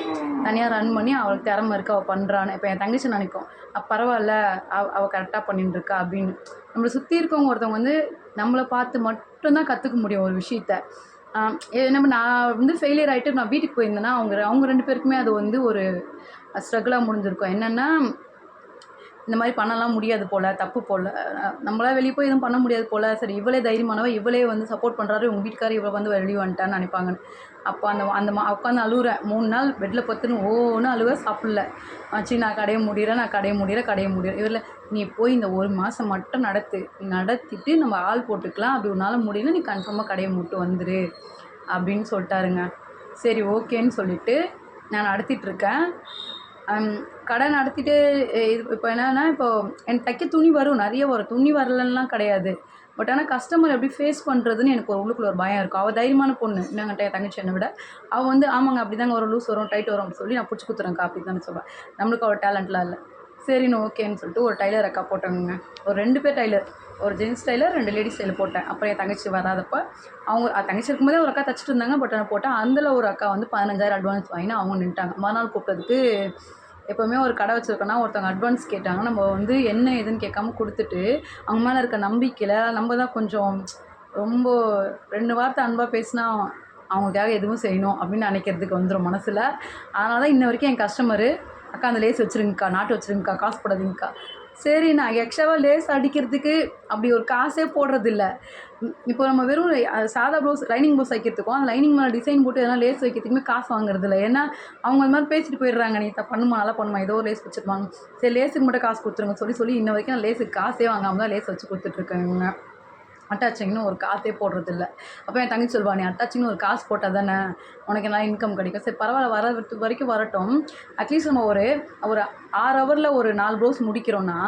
S1: தனியாக ரன் பண்ணி அவளுக்கு திறமை இருக்கு அவள் பண்ணுறான்னு இப்போ என் தங்கச்சி நினைக்கும் பரவாயில்ல அவ அவள் கரெக்டாக பண்ணிட்டு இருக்கா அப்படின்னு நம்மளை சுற்றி இருக்கவங்க ஒருத்தவங்க வந்து நம்மளை பார்த்து மட்டும்தான் கற்றுக்க முடியும் ஒரு விஷயத்த நம்ம நான் வந்து ஃபெயிலியர் ஆகிட்டு நான் வீட்டுக்கு போயிருந்தேன்னா அவங்க அவங்க ரெண்டு பேருக்குமே அது வந்து ஒரு ஸ்ட்ரகிளாக முடிஞ்சிருக்கும் என்னென்னா இந்த மாதிரி பண்ணலாம் முடியாது போல் தப்பு போல் நம்மளால் வெளியே போய் எதுவும் பண்ண முடியாது போல் சரி இவ்வளோ தைரியமானவ இவளே வந்து சப்போர்ட் பண்ணுறாரு உங்கள் வீட்டுக்காரர் இவ்வளோ வந்து வெளியே வந்துட்டான்னு நினைப்பாங்கன்னு அப்போ அந்த அந்த மா உட்காந்து அழுகுறேன் மூணு நாள் பெட்டில் பத்துன்னு ஓன்னு அழுவ சாப்பிடல ஆச்சு நான் கடையை முடிகிறேன் நான் கடையை முடிகிறேன் கடையை முடிகிறேன் இவரில் நீ போய் இந்த ஒரு மாதம் மட்டும் நடத்து நடத்திட்டு நம்ம ஆள் போட்டுக்கலாம் அப்படி உன்னால் முடியல நீ கன்ஃபார்மாக கடையை மூட்டு வந்துரு அப்படின்னு சொல்லிட்டாருங்க சரி ஓகேன்னு சொல்லிவிட்டு நான் நடத்திட்டுருக்கேன் கடை நடத்திட்டு இது இப்போ என்னென்னா இப்போது என் தைக்க துணி வரும் நிறைய வரும் துணி வரலன்னா கிடையாது பட் ஆனால் கஸ்டமர் எப்படி ஃபேஸ் பண்ணுறதுன்னு எனக்கு ஒரு உள்ளுக்குள்ள ஒரு பயம் இருக்கும் அவள் தைரியமான பொண்ணு என்னங்கிட்ட தங்கச்சி என்னை விட அவள் வந்து ஆமாங்க அப்படி தாங்க ஒரு லூஸ் வரும் டைட் வரும் சொல்லி நான் பிடிச்சி குத்துறேன்க்கா அப்படி தானே சொல்லுவேன் நம்மளுக்கு அவள் டேலண்ட்லாம் இல்லை சரின்னு ஓகேன்னு சொல்லிட்டு ஒரு டைலர் அக்கா போட்டோங்க ஒரு ரெண்டு பேர் டைலர் ஒரு ஜென்ஸ் டைலர் ரெண்டு லேடிஸ் டைலர் போட்டேன் அப்புறம் என் தங்கச்சி வராதப்போ அவங்க தங்கச்சி இருக்கும்போதே ஒரு அக்கா தச்சிட்டு இருந்தாங்க பட் நான் போட்டேன் அதில் ஒரு அக்கா வந்து பதினஞ்சாயிரம் அட்வான்ஸ் வாங்கினா அவங்க நின்ட்டாங்க மறுநாள் கூப்பிட்டதுக்கு எப்போவுமே ஒரு கடை வச்சுருக்கோன்னா ஒருத்தவங்க அட்வான்ஸ் கேட்டாங்க நம்ம வந்து என்ன ஏதுன்னு கேட்காம கொடுத்துட்டு அவங்க மேலே இருக்க நம்பிக்கையில் நம்ம தான் கொஞ்சம் ரொம்ப ரெண்டு வார்த்தை அன்பாக பேசினா அவங்களுக்காக எதுவும் செய்யணும் அப்படின்னு நினைக்கிறதுக்கு வந்துடும் மனசில் அதனால தான் இன்ன வரைக்கும் என் கஸ்டமரு அக்கா அந்த லேஸ் வச்சுருங்கக்கா நாட்டு வச்சுருங்கக்கா காசு போடாதீங்கக்கா சரி நான் எக்ஸ்ட்ராவாக லேஸ் அடிக்கிறதுக்கு அப்படி ஒரு காசே போடுறதில்ல இப்போ நம்ம வெறும் சாதா ப்ளவுஸ் லைனிங் ப்ளவுஸ் வைக்கிறதுக்கும் அந்த லைனிங் மேலே டிசைன் போட்டு எதனா லேஸ் வைக்கிறதுக்குமே காசு வாங்குறது இல்லை ஏன்னா அவங்க அந்த மாதிரி பேசிட்டு போயிடுறாங்க நீ இதை பண்ணுமா நல்லா பண்ணுமா ஏதோ ஒரு லேஸ் வச்சுருப்பாங்க சரி லேஸுக்கு மட்டும் காசு கொடுத்துருங்க சொல்லி சொல்லி இன்ன வரைக்கும் நான் லேஸுக்கு காசே வாங்காமல் தான் லேஸ் வச்சு கொடுத்துட்ருக்கேங்க அட்டாச்சிங்னு ஒரு காசே போடுறதில்ல அப்போ என் தங்கச்சி சொல்வா நீ அட்டாச்சிங்னு ஒரு காசு போட்டால் தானே உனக்கு நல்லா இன்கம் கிடைக்கும் சரி பரவாயில்ல வர வரைக்கும் வரட்டும் அட்லீஸ்ட் நம்ம ஒரு ஒரு ஆறு ஹவரில் ஒரு நாலு ப்ளவுஸ் முடிக்கிறோன்னா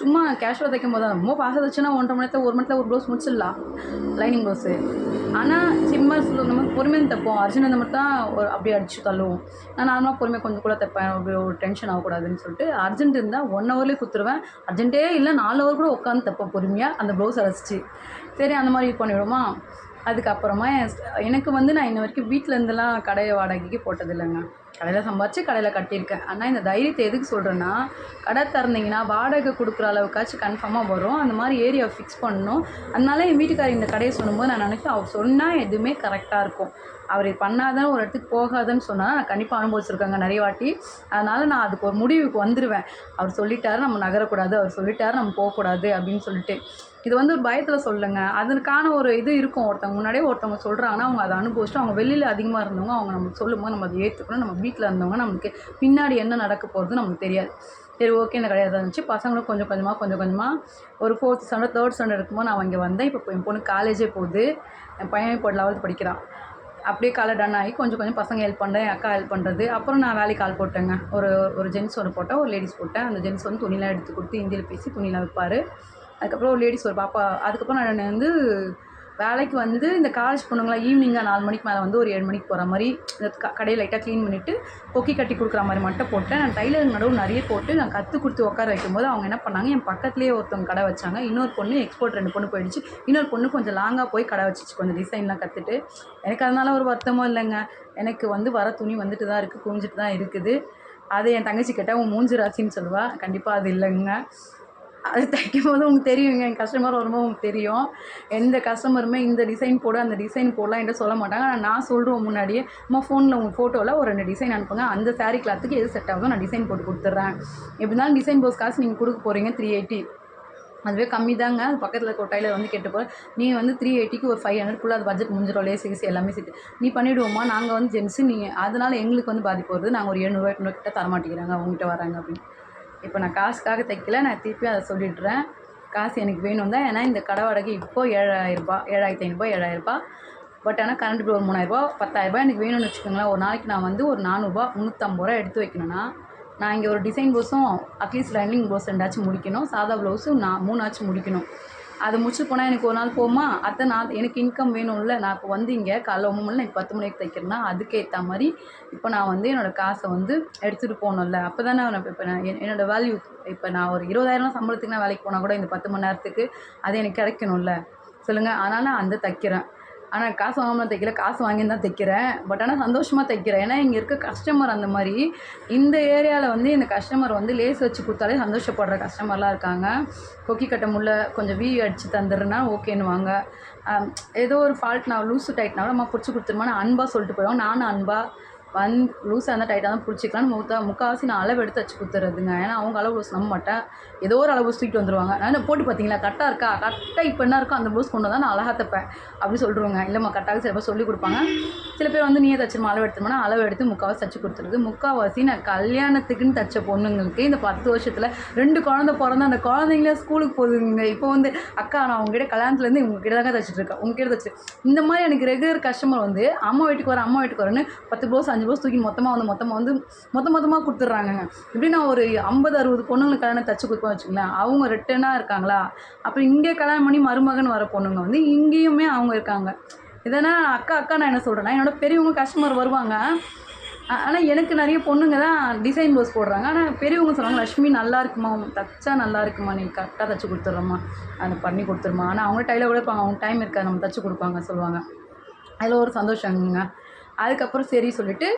S1: சும்மா கேஷுவலாக தைக்கும் போது ரொம்ப பாசம் வச்சுன்னா ஒன்றரை மணி நேரத்தில் ஒரு மணி ஒரு ப்ளவுஸ் முடிச்சிடலாம் லைனிங் ப்ளவுஸு ஆனால் சிம்மா நம்ம பொறுமையாக தைப்போம் அர்ஜுன் அந்த மட்டும் தான் ஒரு அப்படியே அடித்து தள்ளுவோம் நான் நார்மலாக பொறுமையாக கொஞ்சம் கூட தைப்பேன் அப்படி ஒரு டென்ஷன் ஆகக்கூடாதுன்னு சொல்லிட்டு அர்ஜென்ட் இருந்தால் ஒன் ஹவர்லேயே குத்துருவேன் அர்ஜென்ட்டே இல்லை நாலு ஹவர் கூட உட்காந்து தைப்பேன் பொறுமையாக அந்த ப்ளவுஸ் அரைச்சி சரி அந்த மாதிரி பண்ணிவிடுமா அதுக்கப்புறமா எனக்கு வந்து நான் இன்ன வரைக்கும் வீட்டிலேருந்துலாம் கடையை வாடகைக்கு போட்டதில்லைங்க கடையில் சம்பாரித்து கடையில் கட்டியிருக்கேன் ஆனால் இந்த தைரியத்தை எதுக்கு சொல்கிறேன்னா கடை திறந்தீங்கன்னா வாடகை கொடுக்குற அளவுக்காச்சும் கன்ஃபார்மாக வரும் அந்த மாதிரி ஏரியாவை ஃபிக்ஸ் பண்ணணும் அதனால என் வீட்டுக்காரர் இந்த கடையை சொல்லும்போது நான் நினைக்கிறேன் அவர் சொன்னால் எதுவுமே கரெக்டாக இருக்கும் அவர் பண்ணாதான் ஒரு இடத்துக்கு போகாதுன்னு சொன்னால் நான் கண்டிப்பாக அனுபவிச்சிருக்கேங்க நிறைய வாட்டி அதனால் நான் அதுக்கு ஒரு முடிவுக்கு வந்துடுவேன் அவர் சொல்லிட்டாரு நம்ம நகரக்கூடாது அவர் சொல்லிட்டாரு நம்ம போகக்கூடாது அப்படின்னு சொல்லிட்டு இது வந்து ஒரு பயத்தில் சொல்லுங்க அதற்கான ஒரு இது இருக்கும் ஒருத்தவங்க முன்னாடியே ஒருத்தவங்க சொல்கிறாங்கன்னா அவங்க அதை அனுபவிச்சுட்டு அவங்க வெளியில் அதிகமாக இருந்தவங்க அவங்க நமக்கு சொல்லும்போது நம்ம அதை ஏற்றுக்கணும் நம்ம வீட்டில் இருந்தவங்க நமக்கு பின்னாடி என்ன நடக்க போகிறது நமக்கு தெரியாது சரி ஓகே இந்த கிடையாது இருந்துச்சு பசங்களும் கொஞ்சம் கொஞ்சமாக கொஞ்சம் கொஞ்சமாக ஒரு ஃபோர்த் ஸ்டாண்டர்ட் தேர்ட் ஸ்டாண்டர்ட் இருக்கும்போது நான் அங்கே வந்தேன் இப்போ என் பொண்ணு காலேஜே போகுது என் பையன் இப்போ லெவல்த் படிக்கிறான் அப்படியே காலை டன் ஆகி கொஞ்சம் கொஞ்சம் பசங்க ஹெல்ப் பண்ணுறேன் என் அக்கா ஹெல்ப் பண்ணுறது அப்புறம் நான் வேலைக்கு கால் போட்டேங்க ஒரு ஒரு ஜென்ஸ் ஒன்று போட்டேன் ஒரு லேடிஸ் போட்டேன் அந்த ஜென்ஸ் வந்து துணிலாம் எடுத்து கொடுத்து இந்தியில் பேசி துணிலாம் வைப்பார் அதுக்கப்புறம் ஒரு லேடிஸ் ஒரு பாப்பா அதுக்கப்புறம் நான் வந்து வேலைக்கு வந்து இந்த காலேஜ் பொண்ணுங்களா ஈவினிங்காக நாலு மணிக்கு மேலே வந்து ஒரு ஏழு மணிக்கு போகிற மாதிரி இந்த க கடையை லைட்டாக க்ளீன் பண்ணிவிட்டு கொக்கி கட்டி கொடுக்குற மாதிரி மட்டும் போட்டேன் நான் டைலரிங் நடவு நிறைய போட்டு நான் கற்றுக் கொடுத்து உட்கார வைக்கும்போது அவங்க என்ன பண்ணாங்க என் பக்கத்துலேயே ஒருத்தவங்க கடை வச்சாங்க இன்னொரு பொண்ணு எக்ஸ்போர்ட் ரெண்டு பொண்ணு போயிடுச்சு இன்னொரு பொண்ணு கொஞ்சம் லாங்காக போய் கடை வச்சிச்சு கொஞ்சம் டிசைன்லாம் கற்றுட்டு எனக்கு அதனால ஒரு வருத்தமும் இல்லைங்க எனக்கு வந்து வர துணி வந்துட்டு தான் இருக்குது குவிஞ்சிட்டு தான் இருக்குது அது என் தங்கச்சி கேட்டால் உன் மூஞ்சி ராசின்னு சொல்லுவாள் கண்டிப்பாக அது இல்லைங்க அது தைக்கும் போது உங்களுக்கு தெரியுங்க என் கஸ்டமர் வரும்போது உங்களுக்கு தெரியும் எந்த கஸ்டமருமே இந்த டிசைன் போட அந்த டிசைன் போடலாம் என்று சொல்ல மாட்டாங்க ஆனால் நான் சொல்கிறோம் முன்னாடியே நம்ம ஃபோனில் உங்கள் ஃபோட்டோவில் ஒரு ரெண்டு டிசைன் அனுப்புங்க அந்த சாரீ கிளாத்துக்கு எது செட் ஆகுதோ நான் டிசைன் போட்டு கொடுத்துட்றேன் எப்படி இருந்தாலும் டிசைன் போஸ் காசு நீங்கள் கொடுக்க போகிறீங்க த்ரீ எயிட்டி அதுவே கம்மி தாங்க அது பக்கத்தில் கொட்டாயில் வந்து கேட்டு போகிற நீ வந்து த்ரீ எயிட்டிக்கு ஒரு ஃபைவ் ஹண்ட்ரட்குள்ளே அது பட்ஜெட் முடிஞ்சிடும் லேசிக்ஸ் எல்லாமே சேர்த்து நீ பண்ணிவிடுவோம்மா நாங்கள் வந்து ஜென்ஸு நீங்கள் அதனால் எங்களுக்கு வந்து பாதிப்பு வருது நாங்கள் ஒரு எழுநூறுவா எட்நூறு கிட்டே தரமாட்டேங்கிறாங்க அவங்ககிட்ட வராங்க அப்படின்னு இப்போ நான் காசுக்காக தைக்கல நான் திருப்பி அதை சொல்லிடுறேன் காசு எனக்கு வேணும் தான் ஏன்னா இந்த கடை வாடகை இப்போது ஏழாயிரரூபா ஏழாயிரத்தி ஐநூறுபா ஏழாயிரரூபா பட் ஆனால் கரண்ட் பில் ஒரு மூணாயிரரூபா பத்தாயிரரூபா எனக்கு வேணும்னு வச்சுக்கோங்களேன் ஒரு நாளைக்கு நான் வந்து ஒரு நானூறுபா முந்நூற்றம்பது ரூபா எடுத்து வைக்கணும்னா நான் இங்கே ஒரு டிசைன் ப்ளவுஸும் அட்லீஸ்ட் லைனிங் ப்ளவுஸ் ரெண்டாச்சும் முடிக்கணும் சாதா ப்ளவுஸும் நான் மூணாச்சும் முடிக்கணும் அது முடிச்சு போனால் எனக்கு ஒரு நாள் போமா அத்தை நான் எனக்கு இன்கம் வேணும்ல நான் இப்போ வந்து இங்கே காலைல ஒம்பது மணி நான் பத்து மணிக்கு தைக்கிறேன்னா அதுக்கேற்ற மாதிரி இப்போ நான் வந்து என்னோடய காசை வந்து எடுத்துகிட்டு போகணும்ல அப்போ தானே நான் இப்போ நான் என்னோடய வேல்யூ இப்போ நான் ஒரு இருபதாயிரம் சம்பளத்துக்கு நான் வேலைக்கு போனால் கூட இந்த பத்து மணி நேரத்துக்கு அது எனக்கு கிடைக்கணும்ல சொல்லுங்கள் அதனால் நான் அந்த தைக்கிறேன் ஆனால் காசு வாங்காமல் தைக்கல காசு வாங்கி தான் தைக்கிறேன் பட் ஆனால் சந்தோஷமாக தைக்கிறேன் ஏன்னா இங்கே இருக்க கஸ்டமர் அந்த மாதிரி இந்த ஏரியாவில் வந்து இந்த கஸ்டமர் வந்து லேஸ் வச்சு கொடுத்தாலே சந்தோஷப்படுற கஸ்டமர்லாம் இருக்காங்க கொக்கி கட்ட முள்ள கொஞ்சம் வீ அடித்து தந்துடுனா ஓகேன்னு வாங்க ஏதோ ஒரு ஃபால்ட்னா லூஸு டைட்னாலும் நம்ம பிடிச்சி கொடுத்துருமா நான் அன்பாக சொல்லிட்டு போயிடுவோம் நானும் அன்பாக வந் லூஸாக இருந்தால் டைட்டாக தான் பிடிச்சிக்கலாம்னு மூத்தா முக்கால்வாசி நான் அளவு எடுத்து வச்சு கொடுத்துறதுங்க ஏன்னா அவங்க அளவு ப்ளவுஸ் நம்ப மாட்டேன் ஏதோ ஒரு அளவு தூக்கிட்டு வந்துடுவாங்க நான் போட்டு பார்த்தீங்களா கரெக்டாக இருக்கா கரெக்டாக இப்போ என்ன இருக்கோ அந்த ப்ளவுஸ் கொண்டு வந்தால் நான் அழகாக தைப்பேன் அப்படின்னு சொல்லிடுவாங்க இல்லைம்மா கரெக்டாக சில பேர் சொல்லி கொடுப்பாங்க சில பேர் வந்து நீயே தச்சுமா அளவு எடுத்தோம்னா அளவு எடுத்து முக்கால்வாசி தச்சு கொடுத்துருது முக்கால்வாசி நான் கல்யாணத்துக்குன்னு தச்ச பொண்ணுங்களுக்கு இந்த பத்து வருஷத்தில் ரெண்டு குழந்த பிறந்த அந்த குழந்தைங்கள ஸ்கூலுக்கு போகுதுங்க இப்போ வந்து அக்கா நான் உங்ககிட்ட கல்யாணத்துலேருந்து உங்ககிட்ட தாங்க தச்சுட்டு இருக்கேன் உங்ககிட்ட தச்சு இந்த மாதிரி எனக்கு ரெகுலர் கஸ்டமர் வந்து அம்மா வீட்டுக்கு வர அம்மா வீட்டுக்கு வரேன்னு பத்து ப்ளவுஸ் அஞ்சு ரூபா தூக்கி மொத்தமாக வந்து மொத்தமாக வந்து மொத்த மொத்தமாக கொடுத்துட்றாங்கங்க இப்படி நான் ஒரு ஐம்பது அறுபது பொண்ணுங்களுக்கு கல்யாணம் தச்சு கொடுப்பேன் வச்சுக்கோங்களேன் அவங்க ரிட்டனாக இருக்காங்களா அப்போ இங்கே கல்யாணம் பண்ணி மருமகன் வர பொண்ணுங்க வந்து இங்கேயுமே அவங்க இருக்காங்க இதனால் அக்கா அக்கா நான் என்ன சொல்கிறேன்னா என்னோடய பெரியவங்க கஸ்டமர் வருவாங்க ஆனால் எனக்கு நிறைய பொண்ணுங்க தான் டிசைன் ப்ளவுஸ் போடுறாங்க ஆனால் பெரியவங்க சொல்லுவாங்க லக்ஷ்மி நல்லா இருக்குமா தச்சா நல்லா இருக்குமா நீ கரெக்டாக தைச்சி கொடுத்துட்றோம்மா அதை பண்ணி கொடுத்துருமா ஆனால் அவங்க டைலர் கூட இருப்பாங்க அவங்க டைம் இருக்காது நம்ம தச்சு கொடுப்பாங்க சொல்லுவாங்க அதில் ஒரு சந்தோஷங்க அதுக்கப்புறம் சரி சொல்லிவிட்டு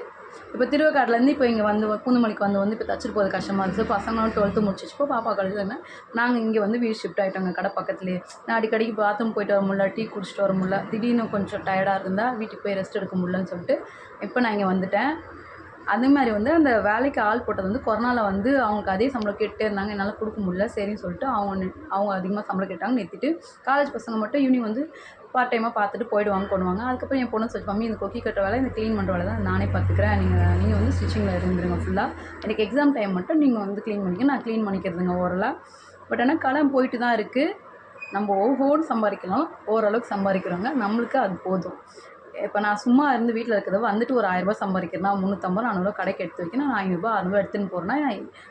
S1: இப்போ திருவக்காட்டிலேருந்து இப்போ இங்கே வந்து பூந்தமல்லிக்கு வந்து வந்து இப்போ தச்சுட்டு போகிறது கஷ்டமாக இருந்துச்சு பசங்களும் டுவெல்த்து முடிச்சிச்சுப்போ பாப்பா கழுதுன்னு நாங்கள் இங்கே வந்து வீடு ஷிஃப்ட் ஆகிட்டோங்க கடை பக்கத்துலேயே நான் அடிக்கடிக்கு பாத்ரூம் போயிட்டு வர முடியல டீ குடிச்சிட்டு வர முடியல திடீர்னு கொஞ்சம் டயர்டாக இருந்தால் வீட்டுக்கு போய் ரெஸ்ட் எடுக்க முடியலன்னு சொல்லிட்டு இப்போ நான் இங்கே வந்துட்டேன் அதே மாதிரி வந்து அந்த வேலைக்கு ஆள் போட்டது வந்து கொரோனாவில் வந்து அவங்களுக்கு அதே சம்பளம் கேட்டே இருந்தாங்க என்னால் கொடுக்க முடியல சரின்னு சொல்லிட்டு அவங்க அவங்க அதிகமாக சம்பளம் கேட்டாங்கன்னு நிறுத்திட்டு காலேஜ் பசங்க மட்டும் ஈவினிங் வந்து பார்ட் டைமாக பார்த்துட்டு போயிடுவாங்க பண்ணுவாங்க அதுக்கப்புறம் என் பொண்ணு சொல்லி மம்மி இந்த கொக்கி கட்டுற வேலை இந்த க்ளீன் பண்ணுற வேலை தான் நானே பார்த்துக்கிறேன் நீங்கள் நீங்கள் வந்து ஸ்டிச்சிங்கில் இருந்துருங்க ஃபுல்லாக எனக்கு எக்ஸாம் டைம் மட்டும் நீங்கள் வந்து க்ளீன் பண்ணிக்க நான் க்ளீன் பண்ணிக்கிறதுங்க ஓரளவு பட் ஆனால் கடன் போயிட்டு தான் இருக்குது நம்ம ஒவ்வொரு சம்பாதிக்கலாம் ஓரளவுக்கு சம்பாதிக்கிறவங்க நம்மளுக்கு அது போதும் இப்போ நான் சும்மா இருந்து வீட்டில் இருக்கிறத வந்துட்டு ஒரு ஆயிரரூபா நான் முந்நூற்றம்பது நானூறுரூவா கடைக்கு எடுத்து வைக்கணும் நான் ஐநூறுரூபா எடுத்துன்னு போகிறேன்னா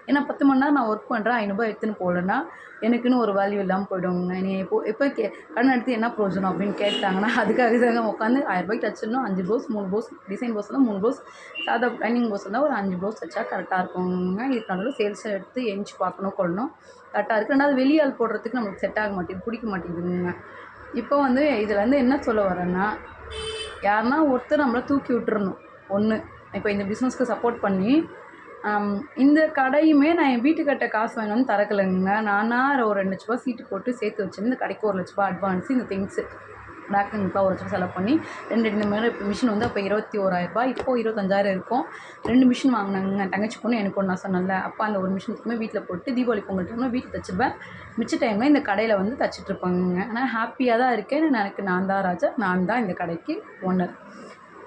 S1: ஏன்னா பத்து மணி நேரம் நான் ஒர்க் பண்ணுறேன் ஐநூறுரூபா எடுத்துன்னு போகலன்னா எனக்குன்னு ஒரு வேல்யூ இல்லாமல் போயிடுங்க நீ இப்போ இப்போ கே கடன் எடுத்து என்ன ப்ரோஜனம் அப்படின்னு கேட்டாங்கன்னா அதுக்காக தாங்க உட்காந்து ஆயிரரூபாய்க்கு தச்சிடணும் அஞ்சு ப்ளவுஸ் மூணு ப்ளவுஸ் டிசைன் ப்ளவுஸ் தான் மூணு ப்ளவுஸ் சாதா டைனிங் ப்ளவுஸ் இருந்தால் ஒரு அஞ்சு ப்ளவுஸ் வச்சா கரெக்டாக இருக்குங்க இதுக்கு சேல்ஸ் எடுத்து எஞ்சி பார்க்கணும் கொள்ளணும் கரெக்டாக இருக்குது அது வெளியால் போடுறதுக்கு நம்மளுக்கு செட் ஆக மாட்டேங்குது பிடிக்க மாட்டேங்குதுங்க இப்போ வந்து இதில் வந்து என்ன சொல்ல வரேன்னா யாருன்னா ஒருத்தர் நம்மளை தூக்கி விட்டுறணும் ஒன்று இப்போ இந்த பிஸ்னஸ்க்கு சப்போர்ட் பண்ணி இந்த கடையுமே நான் என் கட்ட காசு வேணும்னு தரக்கலைங்க நானாக ஒரு ரெண்டு லட்ச ரூபா சீட்டு போட்டு சேர்த்து வச்சுருந்து இந்த கடைக்கு ஒரு லட்ச ரூபா அட்வான்ஸ் இந்த திங்ஸு பேக்குங்களுக்குலாம் ஒரு லட்சம் செலவு பண்ணி ரெண்டு மணி மாதிரி மிஷின் வந்து அப்போ இருபத்தி ஓராயிரரூபா இப்போது இருபத்தஞ்சாயிரம் இருக்கும் ரெண்டு மிஷின் வாங்கினாங்க தங்கச்சி பொண்ணு எனக்கு ஒன்று நான் சொன்னல அப்போ அந்த ஒரு மிஷின் வீட்டில் போட்டு தீபாவளி பொங்கல் டைமில் வீட்டில் தைச்சிருப்பேன் மிச்ச டைமில் இந்த கடையில் வந்து இருப்பாங்க ஆனால் ஹாப்பியாக தான் இருக்கேன் எனக்கு நான் தான் ராஜா நான் தான் இந்த கடைக்கு ஓனர்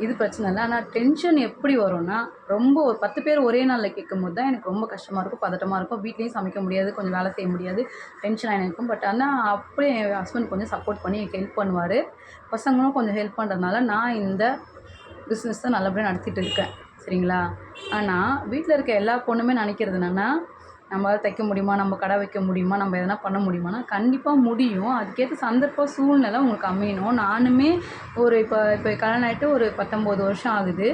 S1: இது பிரச்சனை இல்லை ஆனால் டென்ஷன் எப்படி வரும்னா ரொம்ப ஒரு பத்து பேர் ஒரே நாளில் கேட்கும் போது தான் எனக்கு ரொம்ப கஷ்டமாக இருக்கும் பதட்டமாக இருக்கும் வீட்லேயும் சமைக்க முடியாது கொஞ்சம் வேலை செய்ய முடியாது டென்ஷன் ஆகி இருக்கும் பட் ஆனால் அப்படியே என் ஹஸ்பண்ட் கொஞ்சம் சப்போர்ட் பண்ணி எனக்கு ஹெல்ப் பண்ணுவார் பசங்களும் கொஞ்சம் ஹெல்ப் பண்ணுறதுனால நான் இந்த பிஸ்னஸ் தான் நல்லபடியாக நடத்திட்டு இருக்கேன் சரிங்களா ஆனால் வீட்டில் இருக்க எல்லா பொண்ணுமே நினைக்கிறது என்னென்னா நம்மளால் தைக்க முடியுமா நம்ம கடை வைக்க முடியுமா நம்ம எதனா பண்ண முடியுமானா கண்டிப்பாக முடியும் அதுக்கேற்ற சந்தர்ப்ப சூழ்நிலை உங்களுக்கு அமையணும் நானுமே ஒரு இப்போ இப்போ கல்யாணம் ஆகிட்டு ஒரு பத்தொம்போது வருஷம் ஆகுது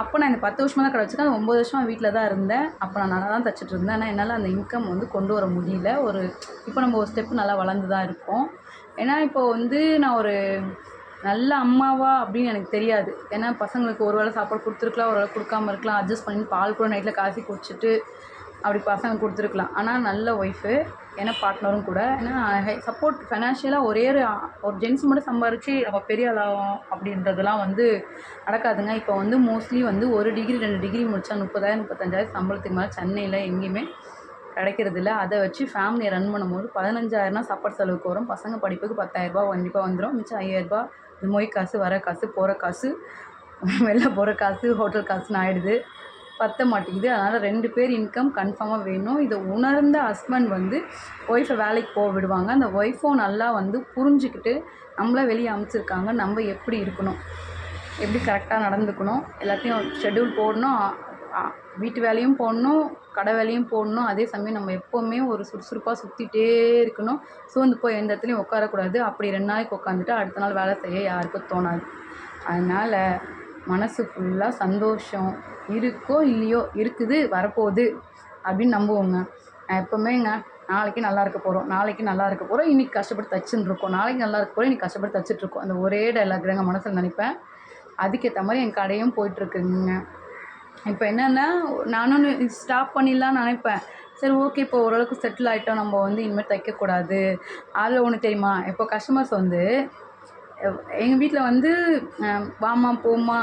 S1: அப்போ நான் இந்த பத்து வருஷமாக தான் கடை வச்சுருக்கேன் ஒம்பது வருஷமாக வீட்டில் தான் இருந்தேன் அப்போ நான் நல்லா தான் தைச்சிட்டு இருந்தேன் ஆனால் என்னால் அந்த இன்கம் வந்து கொண்டு வர முடியல ஒரு இப்போ நம்ம ஒரு ஸ்டெப்பு நல்லா வளர்ந்து தான் இருக்கோம் ஏன்னா இப்போ வந்து நான் ஒரு நல்ல அம்மாவா அப்படின்னு எனக்கு தெரியாது ஏன்னா பசங்களுக்கு ஒரு வேளை சாப்பாடு கொடுத்துருக்கலாம் ஒரு வேளை கொடுக்காம இருக்கலாம் அட்ஜஸ்ட் பண்ணி பால் கூட நைட்டில் காசி குடிச்சிட்டு அப்படி பசங்க கொடுத்துருக்கலாம் ஆனால் நல்ல ஒய்ஃபு ஏன்னா பார்ட்னரும் கூட ஏன்னா சப்போர்ட் ஃபைனான்ஷியலாக ஒரே ஒரு ஒரு ஜென்ஸ் மட்டும் சம்பாரித்து நம்ம பெரிய ஆளாகும் அப்படின்றதெல்லாம் வந்து நடக்காதுங்க இப்போ வந்து மோஸ்ட்லி வந்து ஒரு டிகிரி ரெண்டு டிகிரி முடித்தா முப்பதாயிரம் முப்பத்தஞ்சாயிரம் சம்பளத்துக்கு மேலே சென்னையில் எங்கேயுமே கிடைக்கிறதில்ல அதை வச்சு ஃபேமிலியை ரன் பண்ணும்போது பதினஞ்சாயிரம்னா சாப்பாடு செலவுக்கு வரும் பசங்க படிப்புக்கு பத்தாயிரரூபா கண்டிப்பாக வந்துடும் மிச்சம் ஐயாயிரரூபா இது மொய் காசு வர காசு போகிற காசு *laughs* வெளில போகிற காசு ஹோட்டல் காசுன்னு ஆகிடுது பற்ற மாட்டேங்குது அதனால் ரெண்டு பேர் இன்கம் கன்ஃபார்மாக வேணும் இதை உணர்ந்த ஹஸ்பண்ட் வந்து ஒய்ஃபை வேலைக்கு போக விடுவாங்க அந்த ஒய்ஃபும் நல்லா வந்து புரிஞ்சுக்கிட்டு நம்மளை வெளியே அமைச்சிருக்காங்க நம்ம எப்படி இருக்கணும் எப்படி கரெக்டாக நடந்துக்கணும் எல்லாத்தையும் ஷெட்யூல் போடணும் வீட்டு வேலையும் போடணும் கடை வேலையும் போடணும் அதே சமயம் நம்ம எப்போவுமே ஒரு சுறுசுறுப்பாக சுற்றிட்டே இருக்கணும் சூழ்ந்து போய் எந்த இடத்துலையும் உட்காரக்கூடாது அப்படி ரெண்டு நாளைக்கு உட்காந்துட்டு அடுத்த நாள் வேலை செய்ய யாருக்கும் தோணாது அதனால் மனசு ஃபுல்லாக சந்தோஷம் இருக்கோ இல்லையோ இருக்குது வரப்போகுது அப்படின்னு நம்புவோங்க நான் எப்போவுமேங்க நாளைக்கு நல்லா இருக்க போகிறோம் நாளைக்கு நல்லா இருக்க போகிறோம் இன்றைக்கி கஷ்டப்பட்டு தச்சுன்னு இருக்கோம் நாளைக்கு நல்லா இருக்க போகிறோம் இன்றைக்கி கஷ்டப்பட்டு இருக்கோம் அந்த ஒரே டைலாக் தாங்க மனசில் நினைப்பேன் அதுக்கேற்ற மாதிரி என் கடையும் போயிட்டுருக்குங்க இப்போ என்னென்னா நானும் ஸ்டாப் பண்ணிடலாம்னு நினைப்பேன் சரி ஓகே இப்போ ஓரளவுக்கு செட்டில் ஆகிட்டோம் நம்ம வந்து இனிமேல் தைக்கக்கூடாது அதில் ஒன்று தெரியுமா இப்போ கஸ்டமர்ஸ் வந்து எங்கள் வீட்டில் வந்து வாமா போமா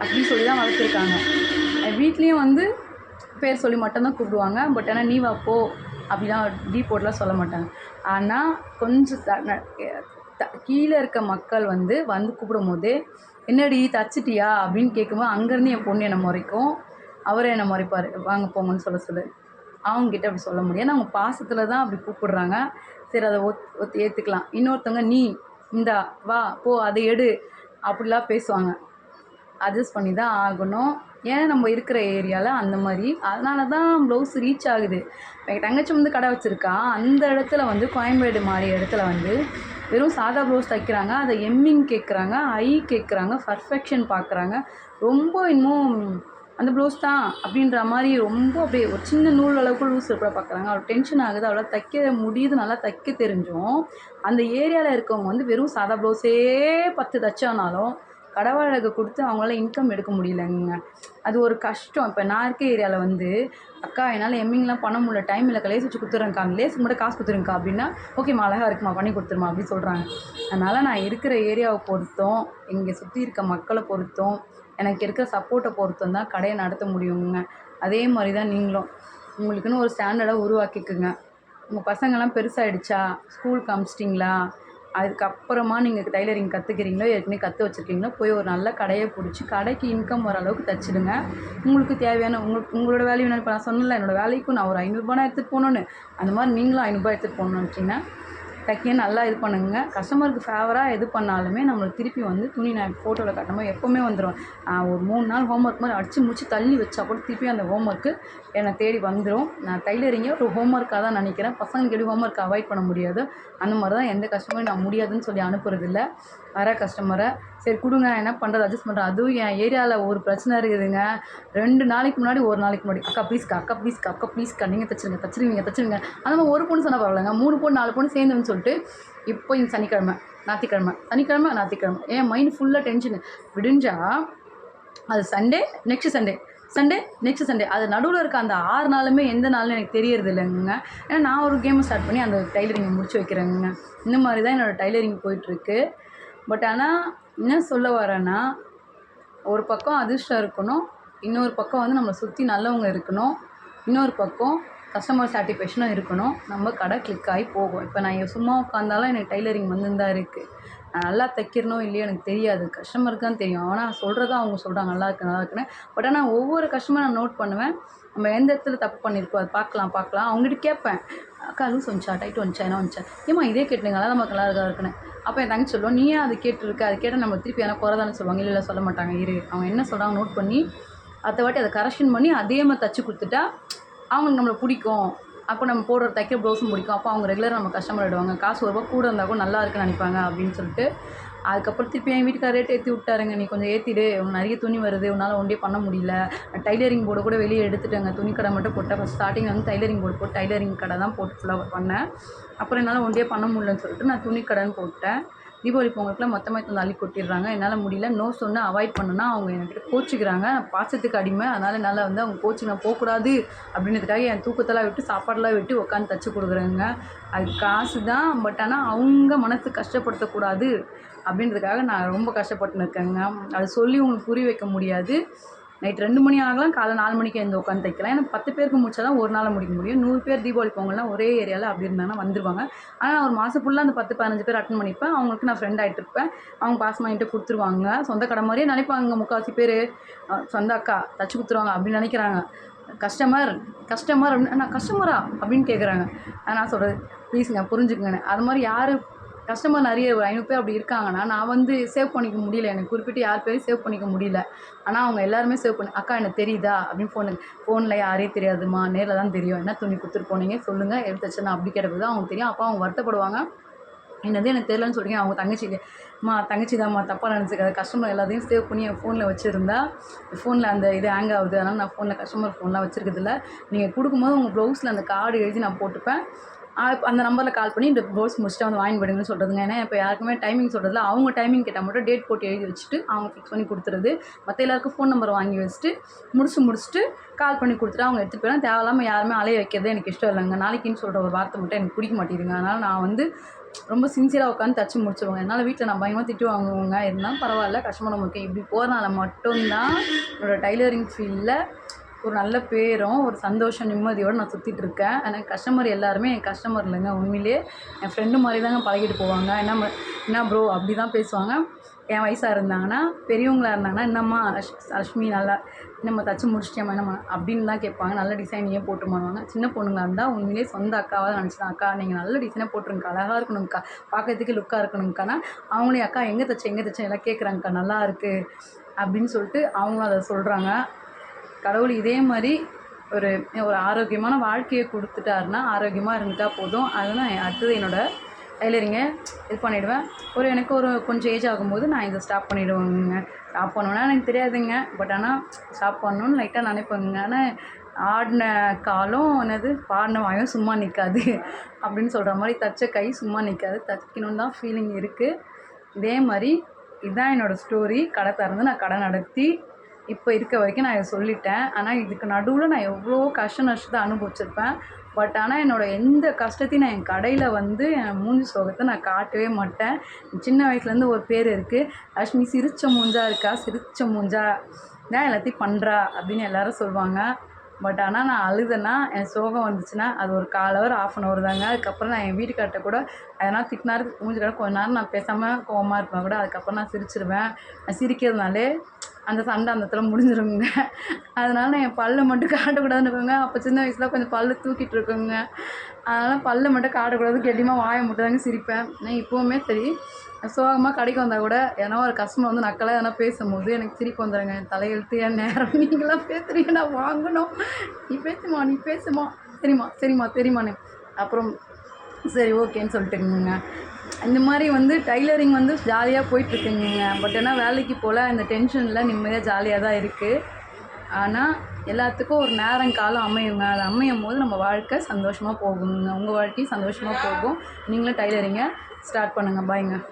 S1: அப்படின்னு சொல்லி தான் வளர்த்துருக்காங்க வீட்லேயும் வந்து பேர் சொல்லி மட்டும்தான் கூப்பிடுவாங்க பட் ஆனால் நீ வா போ அப்படிலாம் டீ போட்டெலாம் சொல்ல மாட்டாங்க ஆனால் கொஞ்சம் த கீழே இருக்க மக்கள் வந்து வந்து கூப்பிடும் போதே என்னடி தச்சிட்டியா அப்படின்னு கேட்கும்போது அங்கேருந்து என் பொண்ணு என்னை முறைக்கும் அவரே என்னை முறைப்பார் வாங்க போங்கன்னு சொல்ல சொல்லு அவங்ககிட்ட அப்படி சொல்ல முடியாது அவங்க பாசத்தில் தான் அப்படி கூப்பிடுறாங்க சரி அதை ஒத் ஒத்து ஏற்றுக்கலாம் இன்னொருத்தவங்க நீ இந்தா வா போ அதை எடு அப்படிலாம் பேசுவாங்க அட்ஜஸ்ட் பண்ணி தான் ஆகணும் ஏன் நம்ம இருக்கிற ஏரியாவில் அந்த மாதிரி அதனால தான் ப்ளவுஸ் ரீச் ஆகுது எங்கள் தங்கச்சி வந்து கடை வச்சுருக்கா அந்த இடத்துல வந்து கோயம்பேடு மாதிரி இடத்துல வந்து வெறும் சாதா ப்ளவுஸ் தைக்கிறாங்க அதை எம்மிங் கேட்குறாங்க ஐ கேட்குறாங்க பர்ஃபெக்ஷன் பார்க்குறாங்க ரொம்ப இன்னும் அந்த ப்ளவுஸ் தான் அப்படின்ற மாதிரி ரொம்ப அப்படியே ஒரு சின்ன நூல் அளவுக்கு லூஸ் இருப்பட பார்க்குறாங்க அவ்வளோ டென்ஷன் ஆகுது அவ்வளோ தைக்க முடியுது நல்லா தைக்க தெரிஞ்சும் அந்த ஏரியாவில் இருக்கவங்க வந்து வெறும் சாதா ப்ளவுஸே பத்து தைச்சானாலும் கடவாளுக்கு கொடுத்து அவங்களால இன்கம் எடுக்க முடியலங்க அது ஒரு கஷ்டம் இப்போ நான் இருக்க ஏரியாவில் வந்து அக்கா என்னால் எம்மிங்லாம் பண்ண முடியல டைம் இல்லை லேஸ் வச்சு கொடுத்துட்றேங்க்கா லேஸ் மட்டும் காசு கொடுத்துருங்கா அப்படின்னா ஓகேம்மா அழகாக இருக்குமா பண்ணி கொடுத்துருமா அப்படின்னு சொல்கிறாங்க அதனால் நான் இருக்கிற ஏரியாவை பொறுத்தும் இங்கே சுற்றி இருக்க மக்களை பொறுத்தும் எனக்கு இருக்கிற சப்போர்ட்டை பொறுத்தும் தான் கடையை நடத்த முடியுங்க அதே மாதிரி தான் நீங்களும் உங்களுக்குன்னு ஒரு ஸ்டாண்டர்டை உருவாக்கிக்குங்க உங்கள் பசங்கள்லாம் பெருசாகிடுச்சா ஸ்கூலுக்கு அமுச்சிட்டிங்களா அதுக்கப்புறமா நீங்கள் டைலரிங் கற்றுக்கிறீங்களோ ஏற்கனவே கற்று வச்சுருக்கீங்களோ போய் ஒரு நல்ல கடையை பிடிச்சி கடைக்கு இன்கம் வர அளவுக்கு தைச்சிடுங்க உங்களுக்கு தேவையான உங்களுக்கு உங்களோட வேல்யூ என்ன இப்போ நான் சொன்னல என்னோடய வேலைக்கும் நான் ஒரு ஐநூறுரூபா எடுத்துகிட்டு போகணுன்னு அந்த மாதிரி நீங்களும் ஐநூறுரூபா எடுத்துகிட்டு போகணுன்றீங்கன்னா டக்குன்னு நல்லா இது பண்ணுங்க கஸ்டமருக்கு ஃபேவராக எது பண்ணாலுமே நம்மளுக்கு திருப்பி வந்து துணி நான் ஃபோட்டோவில் காட்டும்போது எப்போவுமே வந்துடும் ஒரு மூணு நாள் ஹோம் ஒர்க் மாதிரி அடித்து முடிச்சு தள்ளி வச்சா கூட திருப்பி அந்த ஹோம் ஒர்க்கு என்னை தேடி வந்துடும் நான் டைலரிங்க ஒரு ஹோம் ஒர்க்காக தான் நினைக்கிறேன் பசங்களுக்கு எப்படி ஹோம் ஒர்க் அவாய்ட் பண்ண முடியாது அந்த மாதிரி தான் எந்த கஸ்டமரும் நான் முடியாதுன்னு சொல்லி அனுப்புறதில்ல வர கஸ்டமரை சரி கொடுங்க என்ன பண்ணுறது அட்ஜஸ்ட் பண்ணுறேன் அதுவும் என் ஏரியாவில் ஒரு பிரச்சனை இருக்குதுங்க ரெண்டு நாளைக்கு முன்னாடி ஒரு நாளைக்கு முன்னாடி அக்கா ப்ளீஸ் அக்கா ப்ளீஸ்க்கா அக்கா ப்ளீஸ்க்கா நீங்கள் தச்சிருங்க தச்சிருவீங்க தச்சிருங்க அந்த மாதிரி ஒரு பொண்ணு சொன்னால் பரவாயில்லைங்க மூணு பொண்ணு நாலு பொண்ணு சேர்ந்துன்னு சொல்லிட்டு இப்போ இந்த சனிக்கிழமை ஞாத்திக்கிழமை சனிக்கிழமை ஞாத்திக்கிழமை என் மைண்ட் ஃபுல்லாக டென்ஷனு விடிஞ்சா அது Sunday next Sunday Sunday next Sunday அது நடுவில் இருக்க அந்த ஆறு நாளுமே எந்த நாளும் எனக்கு தெரியறது இல்லைங்க ஏன்னா நான் ஒரு கேமை ஸ்டார்ட் பண்ணி அந்த டைலரிங்கை முடிச்சு வைக்கிறேங்க இந்த மாதிரி தான் என்னோடய டைலரிங் போயிட்டுருக்கு பட் ஆனால் என்ன சொல்ல வரேன்னா ஒரு பக்கம் அதிர்ஷ்டம் இருக்கணும் இன்னொரு பக்கம் வந்து நம்மளை சுற்றி நல்லவங்க இருக்கணும் இன்னொரு பக்கம் கஸ்டமர் சாட்டிஸ்ஃபேக்ஷனும் இருக்கணும் நம்ம கடை கிளிக் ஆகி போகும் இப்போ நான் சும்மா உட்காந்தாலும் எனக்கு டைலரிங் வந்துருந்தா இருக்குது நான் நல்லா தைக்கிறனோ இல்லையோ எனக்கு தெரியாது கஸ்டமருக்கு தான் தெரியும் ஆனால் சொல்கிறதா அவங்க சொல்கிறாங்க நல்லா இருக்கு நல்லா இருக்குன்னு பட் ஆனால் ஒவ்வொரு கஸ்டமர் நான் நோட் பண்ணுவேன் நம்ம எந்த இடத்துல தப்பு பண்ணியிருக்கோம் அது பார்க்கலாம் பார்க்கலாம் அவங்ககிட்ட கேட்பேன் அக்கா லூஸ் வந்துச்சா டைட் வந்துச்சா என்ன வந்துச்சா ஏமா இதே கேட்டுங்களா நமக்கு நல்லா இருக்கா இருக்குன்னு அப்போ என் தங்கச்சி சொல்லுவோம் நீயே அது கேட்டுருக்க அது கேட்டால் நம்ம திருப்பி ஏன்னா குறை சொல்லுவாங்க இல்லை இல்லை சொல்ல மாட்டாங்க இரு அவங்க என்ன சொல்கிறாங்க நோட் பண்ணி அடுத்த வாட்டி அதை கரெக்ஷன் பண்ணி அதே மாதிரி தச்சு கொடுத்துட்டா அவங்களுக்கு நம்மளை பிடிக்கும் அப்போ நம்ம போடுற தைக்கிற ப்ளவுஸும் பிடிக்கும் அப்போ அவங்க ரெகுலராக நம்ம கஸ்டமர் ஆகிடுவாங்க காசு ஒரு ரூபா கூட இருந்தால் கூட நல்லா இருக்குன்னு நினைப்பாங்க அப்படின்னு சொல்லிட்டு அதுக்கப்புறம் திருப்பி என் வீட்டுக்காரர் ரேட் ஏற்றி விட்டாருங்க நீ கொஞ்சம் ஏற்றிடு நிறைய துணி வருது உன்னால் ஒன்டே பண்ண முடியல டைலரிங் போர்டு கூட வெளியே எடுத்துட்டேங்க துணி கடை மட்டும் போட்டேன் ஃபஸ்ட் ஸ்டார்டிங் வந்து டைலரிங் போர்டு போட்டு டைலரிங் கடை தான் போட்டு ஃபுல்லாக பண்ணேன் அப்புறம் என்னால் ஒன்டே பண்ண முடியலன்னு சொல்லிட்டு நான் துணி கடைன்னு போட்டேன் தீபாவளி பொங்கலுக்குலாம் மொத்தமாக இத்தனை அள்ளி கொட்டிடுறாங்க என்னால் முடியல நோ சொன்னால் அவாய்ட் பண்ணுனா அவங்க என்கிட்ட கோச்சிக்கிறாங்க பாசத்துக்கு அடிமை அதனால் என்னால் வந்து அவங்க கோச்சு நான் போகக்கூடாது அப்படின்றதுக்காக என் தூக்கத்தெல்லாம் விட்டு சாப்பாடெல்லாம் விட்டு உட்காந்து தச்சு கொடுக்குறாங்க அது காசு தான் பட் ஆனால் அவங்க மனசு கஷ்டப்படுத்தக்கூடாது அப்படின்றதுக்காக நான் ரொம்ப கஷ்டப்பட்டுன்னு இருக்கேங்க அது சொல்லி உங்களுக்கு புரிய வைக்க முடியாது நைட் ரெண்டு மணி ஆகலாம் காலை நாலு மணிக்கு எந்த உட்காந்து தைக்கலாம் ஏன்னா பத்து பேருக்கு முடிச்சா தான் ஒரு நாளில் முடிக்க முடியும் நூறு பேர் தீபாவளி பொங்கல்லாம் ஒரே ஏரியாவில் அப்படி இருந்தாங்கன்னா வந்துருவாங்க ஆனால் நான் ஒரு மாதம் ஃபுல்லாக அந்த பத்து பதினஞ்சு பேர் அட்டன் பண்ணிப்பேன் அவங்களுக்கு நான் ஃப்ரெண்ட் ஆகிட்டு இருப்பேன் அவங்க பாஸ் பண்ணிட்டு கொடுத்துருவாங்க சொந்த கடை மாதிரியே நினைப்பாங்க முக்காசி பேர் சொந்த அக்கா தச்சு கொடுத்துருவாங்க அப்படின்னு நினைக்கிறாங்க கஸ்டமர் கஸ்டமர் அப்படின்னு நான் கஸ்டமரா அப்படின்னு கேட்குறாங்க நான் சொல்கிறது ப்ளீஸுங்க புரிஞ்சுக்குங்கண்ணே அது மாதிரி யார் கஸ்டமர் நிறைய ஒரு ஐநூறு பேர் அப்படி இருக்காங்கன்னா நான் வந்து சேவ் பண்ணிக்க முடியல எனக்கு குறிப்பிட்டு யார் பேரும் சேவ் பண்ணிக்க முடியல ஆனால் அவங்க எல்லாருமே சேவ் பண்ணி அக்கா எனக்கு தெரியுதா அப்படின்னு ஃபோனு ஃபோனில் யாரையும் தெரியாதுமா நேரில் தான் தெரியும் என்ன துணி கொடுத்துட்டு போனீங்க சொல்லுங்கள் எடுத்து நான் அப்படி கிடக்குது அவங்க தெரியும் அப்போ அவங்க வருத்தப்படுவாங்க என்னது எனக்கு தெரியலன்னு சொல்லிங்க அவங்க தங்கச்சிக்கு மா தங்கச்சி தான்மா தப்பாக நினச்சிக்காது கஸ்டமர் எல்லாத்தையும் சேவ் பண்ணி என் ஃபோனில் வச்சுருந்தா ஃபோனில் அந்த இது ஹேங் ஆகுது அதனால் நான் ஃபோனில் கஸ்டமர் ஃபோன்லாம் வச்சுருக்கிறதில்ல நீங்கள் கொடுக்கும்போது உங்கள் ப்ளவுஸில் அந்த கார்டு எழுதி நான் போட்டுப்பேன் அந்த நம்பரில் கால் பண்ணி இந்த போர்ஸ் முடிச்சுட்டு வந்து வாங்கி விடுங்கன்னு சொல்கிறதுங்க ஏன்னா இப்போ யாருக்குமே டைமிங் சொல்கிறதுல அவங்க டைமிங் கேட்டால் மட்டும் டேட் போட்டு எழுதி வச்சுட்டு அவங்க ஃபிக்ஸ் பண்ணி கொடுத்துருது மற்ற எல்லாருக்கும் ஃபோன் நம்பர் வாங்கி வச்சுட்டு முடிச்சு முடிச்சுட்டு கால் பண்ணி கொடுத்துட்டு அவங்க எடுத்துகிட்டு போயிடும் தேவையில்லாமல் யாருமே அலைய வைக்கிறது எனக்கு இஷ்டம் இல்லைங்க நாளைக்குன்னு சொல்கிற ஒரு வார்த்தை மட்டும் எனக்கு பிடிக்க மாட்டேங்குது அதனால் நான் வந்து ரொம்ப சின்சியராக உட்காந்து தச்சு முடிச்சுவாங்க அதனால் வீட்டில் நான் பயமாக திட்டு வாங்குவாங்க இருந்தாலும் பரவாயில்ல கஷ்டமான முக்கியம் இப்படி போகிறனால மட்டும்தான் என்னோடய டைலரிங் ஃபீல்டில் ஒரு நல்ல பேரும் ஒரு சந்தோஷம் நிம்மதியோடு நான் சுற்றிட்டு இருக்கேன் ஆனால் கஸ்டமர் எல்லாருமே என் கஸ்டமர் இல்லைங்க உண்மையிலேயே என் ஃப்ரெண்டு மாதிரி தாங்க பழகிட்டு போவாங்க என்ன என்ன ப்ரோ அப்படி தான் பேசுவாங்க என் வயசாக இருந்தாங்கன்னா பெரியவங்களாக இருந்தாங்கன்னா என்னம்மா அஷ்மி நல்லா நம்ம தச்சு முடிச்சிட்டேம்மா என்னம்மா அப்படின்னு தான் கேட்பாங்க நல்ல டிசைன் ஏன் போட்டு மாடுவாங்க சின்ன பொண்ணுங்களாக இருந்தால் உண்மையிலே சொந்த அக்காவாக நினச்சிதான் அக்கா நீங்கள் நல்ல டிசைனாக போட்டுருங்க அழகாக இருக்கணும்க்கா பார்க்கறதுக்கு லுக்காக இருக்கணும்க்கானா அவங்களே அக்கா எங்கே தச்சு எங்கே தச்சு எல்லாம் கேட்குறாங்கக்கா நல்லா இருக்குது அப்படின்னு சொல்லிட்டு அவங்களும் அதை சொல்கிறாங்க கடவுள் இதே மாதிரி ஒரு ஒரு ஆரோக்கியமான வாழ்க்கையை கொடுத்துட்டாருன்னா ஆரோக்கியமாக இருந்துட்டால் போதும் அதுதான் அடுத்தது என்னோடய டைலரிங்க இது பண்ணிவிடுவேன் ஒரு எனக்கு ஒரு கொஞ்சம் ஏஜ் ஆகும்போது நான் இதை ஸ்டாப் பண்ணிவிடுவேங்க ஸ்டாப் பண்ணுவேன்னா எனக்கு தெரியாதுங்க பட் ஆனால் ஸ்டாப் பண்ணணும்னு லைட்டாக நினைப்பேங்க ஆனால் ஆடின காலும் என்னது பாடின வாயும் சும்மா நிற்காது அப்படின்னு சொல்கிற மாதிரி தச்ச கை சும்மா நிற்காது தைக்கணும்னு தான் ஃபீலிங் இருக்குது இதே மாதிரி இதுதான் என்னோடய ஸ்டோரி கடை திறந்து நான் கடை நடத்தி இப்போ இருக்க வரைக்கும் நான் இதை சொல்லிட்டேன் ஆனால் இதுக்கு நடுவில் நான் எவ்வளோ கஷ்ட நஷ்டத்தை அனுபவிச்சிருப்பேன் பட் ஆனால் என்னோடய எந்த கஷ்டத்தையும் நான் என் கடையில் வந்து என் மூஞ்சி சோகத்தை நான் காட்டவே மாட்டேன் சின்ன வயசுலேருந்து ஒரு பேர் இருக்குது லக்ஷ்மி சிரித்த மூஞ்சா இருக்கா சிரித்த மூஞ்சா தான் எல்லாத்தையும் பண்ணுறா அப்படின்னு எல்லோரும் சொல்லுவாங்க பட் ஆனால் நான் அழுதேன்னா என் சோகம் வந்துச்சுன்னா அது ஒரு கால் ஹவர் ஆஃப் அன் ஹவர் தாங்க அதுக்கப்புறம் நான் என் வீட்டுக்கார்ட்ட கூட அதனால் திட்டினாரு மூஞ்சி கடை கொஞ்ச நேரம் நான் பேசாமல் கோவமாக இருப்பேன் கூட அதுக்கப்புறம் நான் சிரிச்சிருவேன் நான் சிரிக்கிறதுனாலே அந்த சண்டை அந்த தலை முடிஞ்சிருங்க அதனால் நான் என் பல்லு மட்டும் காட்டக்கூடாதுன்னு இருக்கோங்க அப்போ சின்ன வயசில் கொஞ்சம் பல்லு தூக்கிட்டு இருக்கோங்க அதனால் பல்லு மட்டும் காட்டக்கூடாது கெட்டியமாக வாயை மட்டும் தாங்க சிரிப்பேன் நான் இப்போவுமே சரி சோகமாக கடைக்கு வந்தால் கூட ஏன்னா ஒரு கஸ்டமர் வந்து நக்கலாக எதனா பேசும்போது எனக்கு சிரிப்பு வந்துடுங்க என் தலையெழுத்து என் நேரம் நீங்களாம் பேசுகிறீங்க நான் வாங்கணும் நீ பேசுமா நீ பேசுமா சரிம்மா சரிம்மா தெரியுமாண்ணே அப்புறம் சரி ஓகேன்னு சொல்லிட்டுங்க இந்த மாதிரி வந்து டைலரிங் வந்து ஜாலியாக போயிட்டுருக்குங்க பட் ஏன்னா வேலைக்கு போல் இந்த டென்ஷனில் நிம்மதியாக ஜாலியாக தான் இருக்குது ஆனால் எல்லாத்துக்கும் ஒரு நேரம் காலம் அமையுங்க அது அமையும் போது நம்ம வாழ்க்கை சந்தோஷமாக போகுங்க உங்கள் வாழ்க்கையும் சந்தோஷமாக போகும் நீங்களும் டைலரிங்கை ஸ்டார்ட் பண்ணுங்கள் பாய்ங்க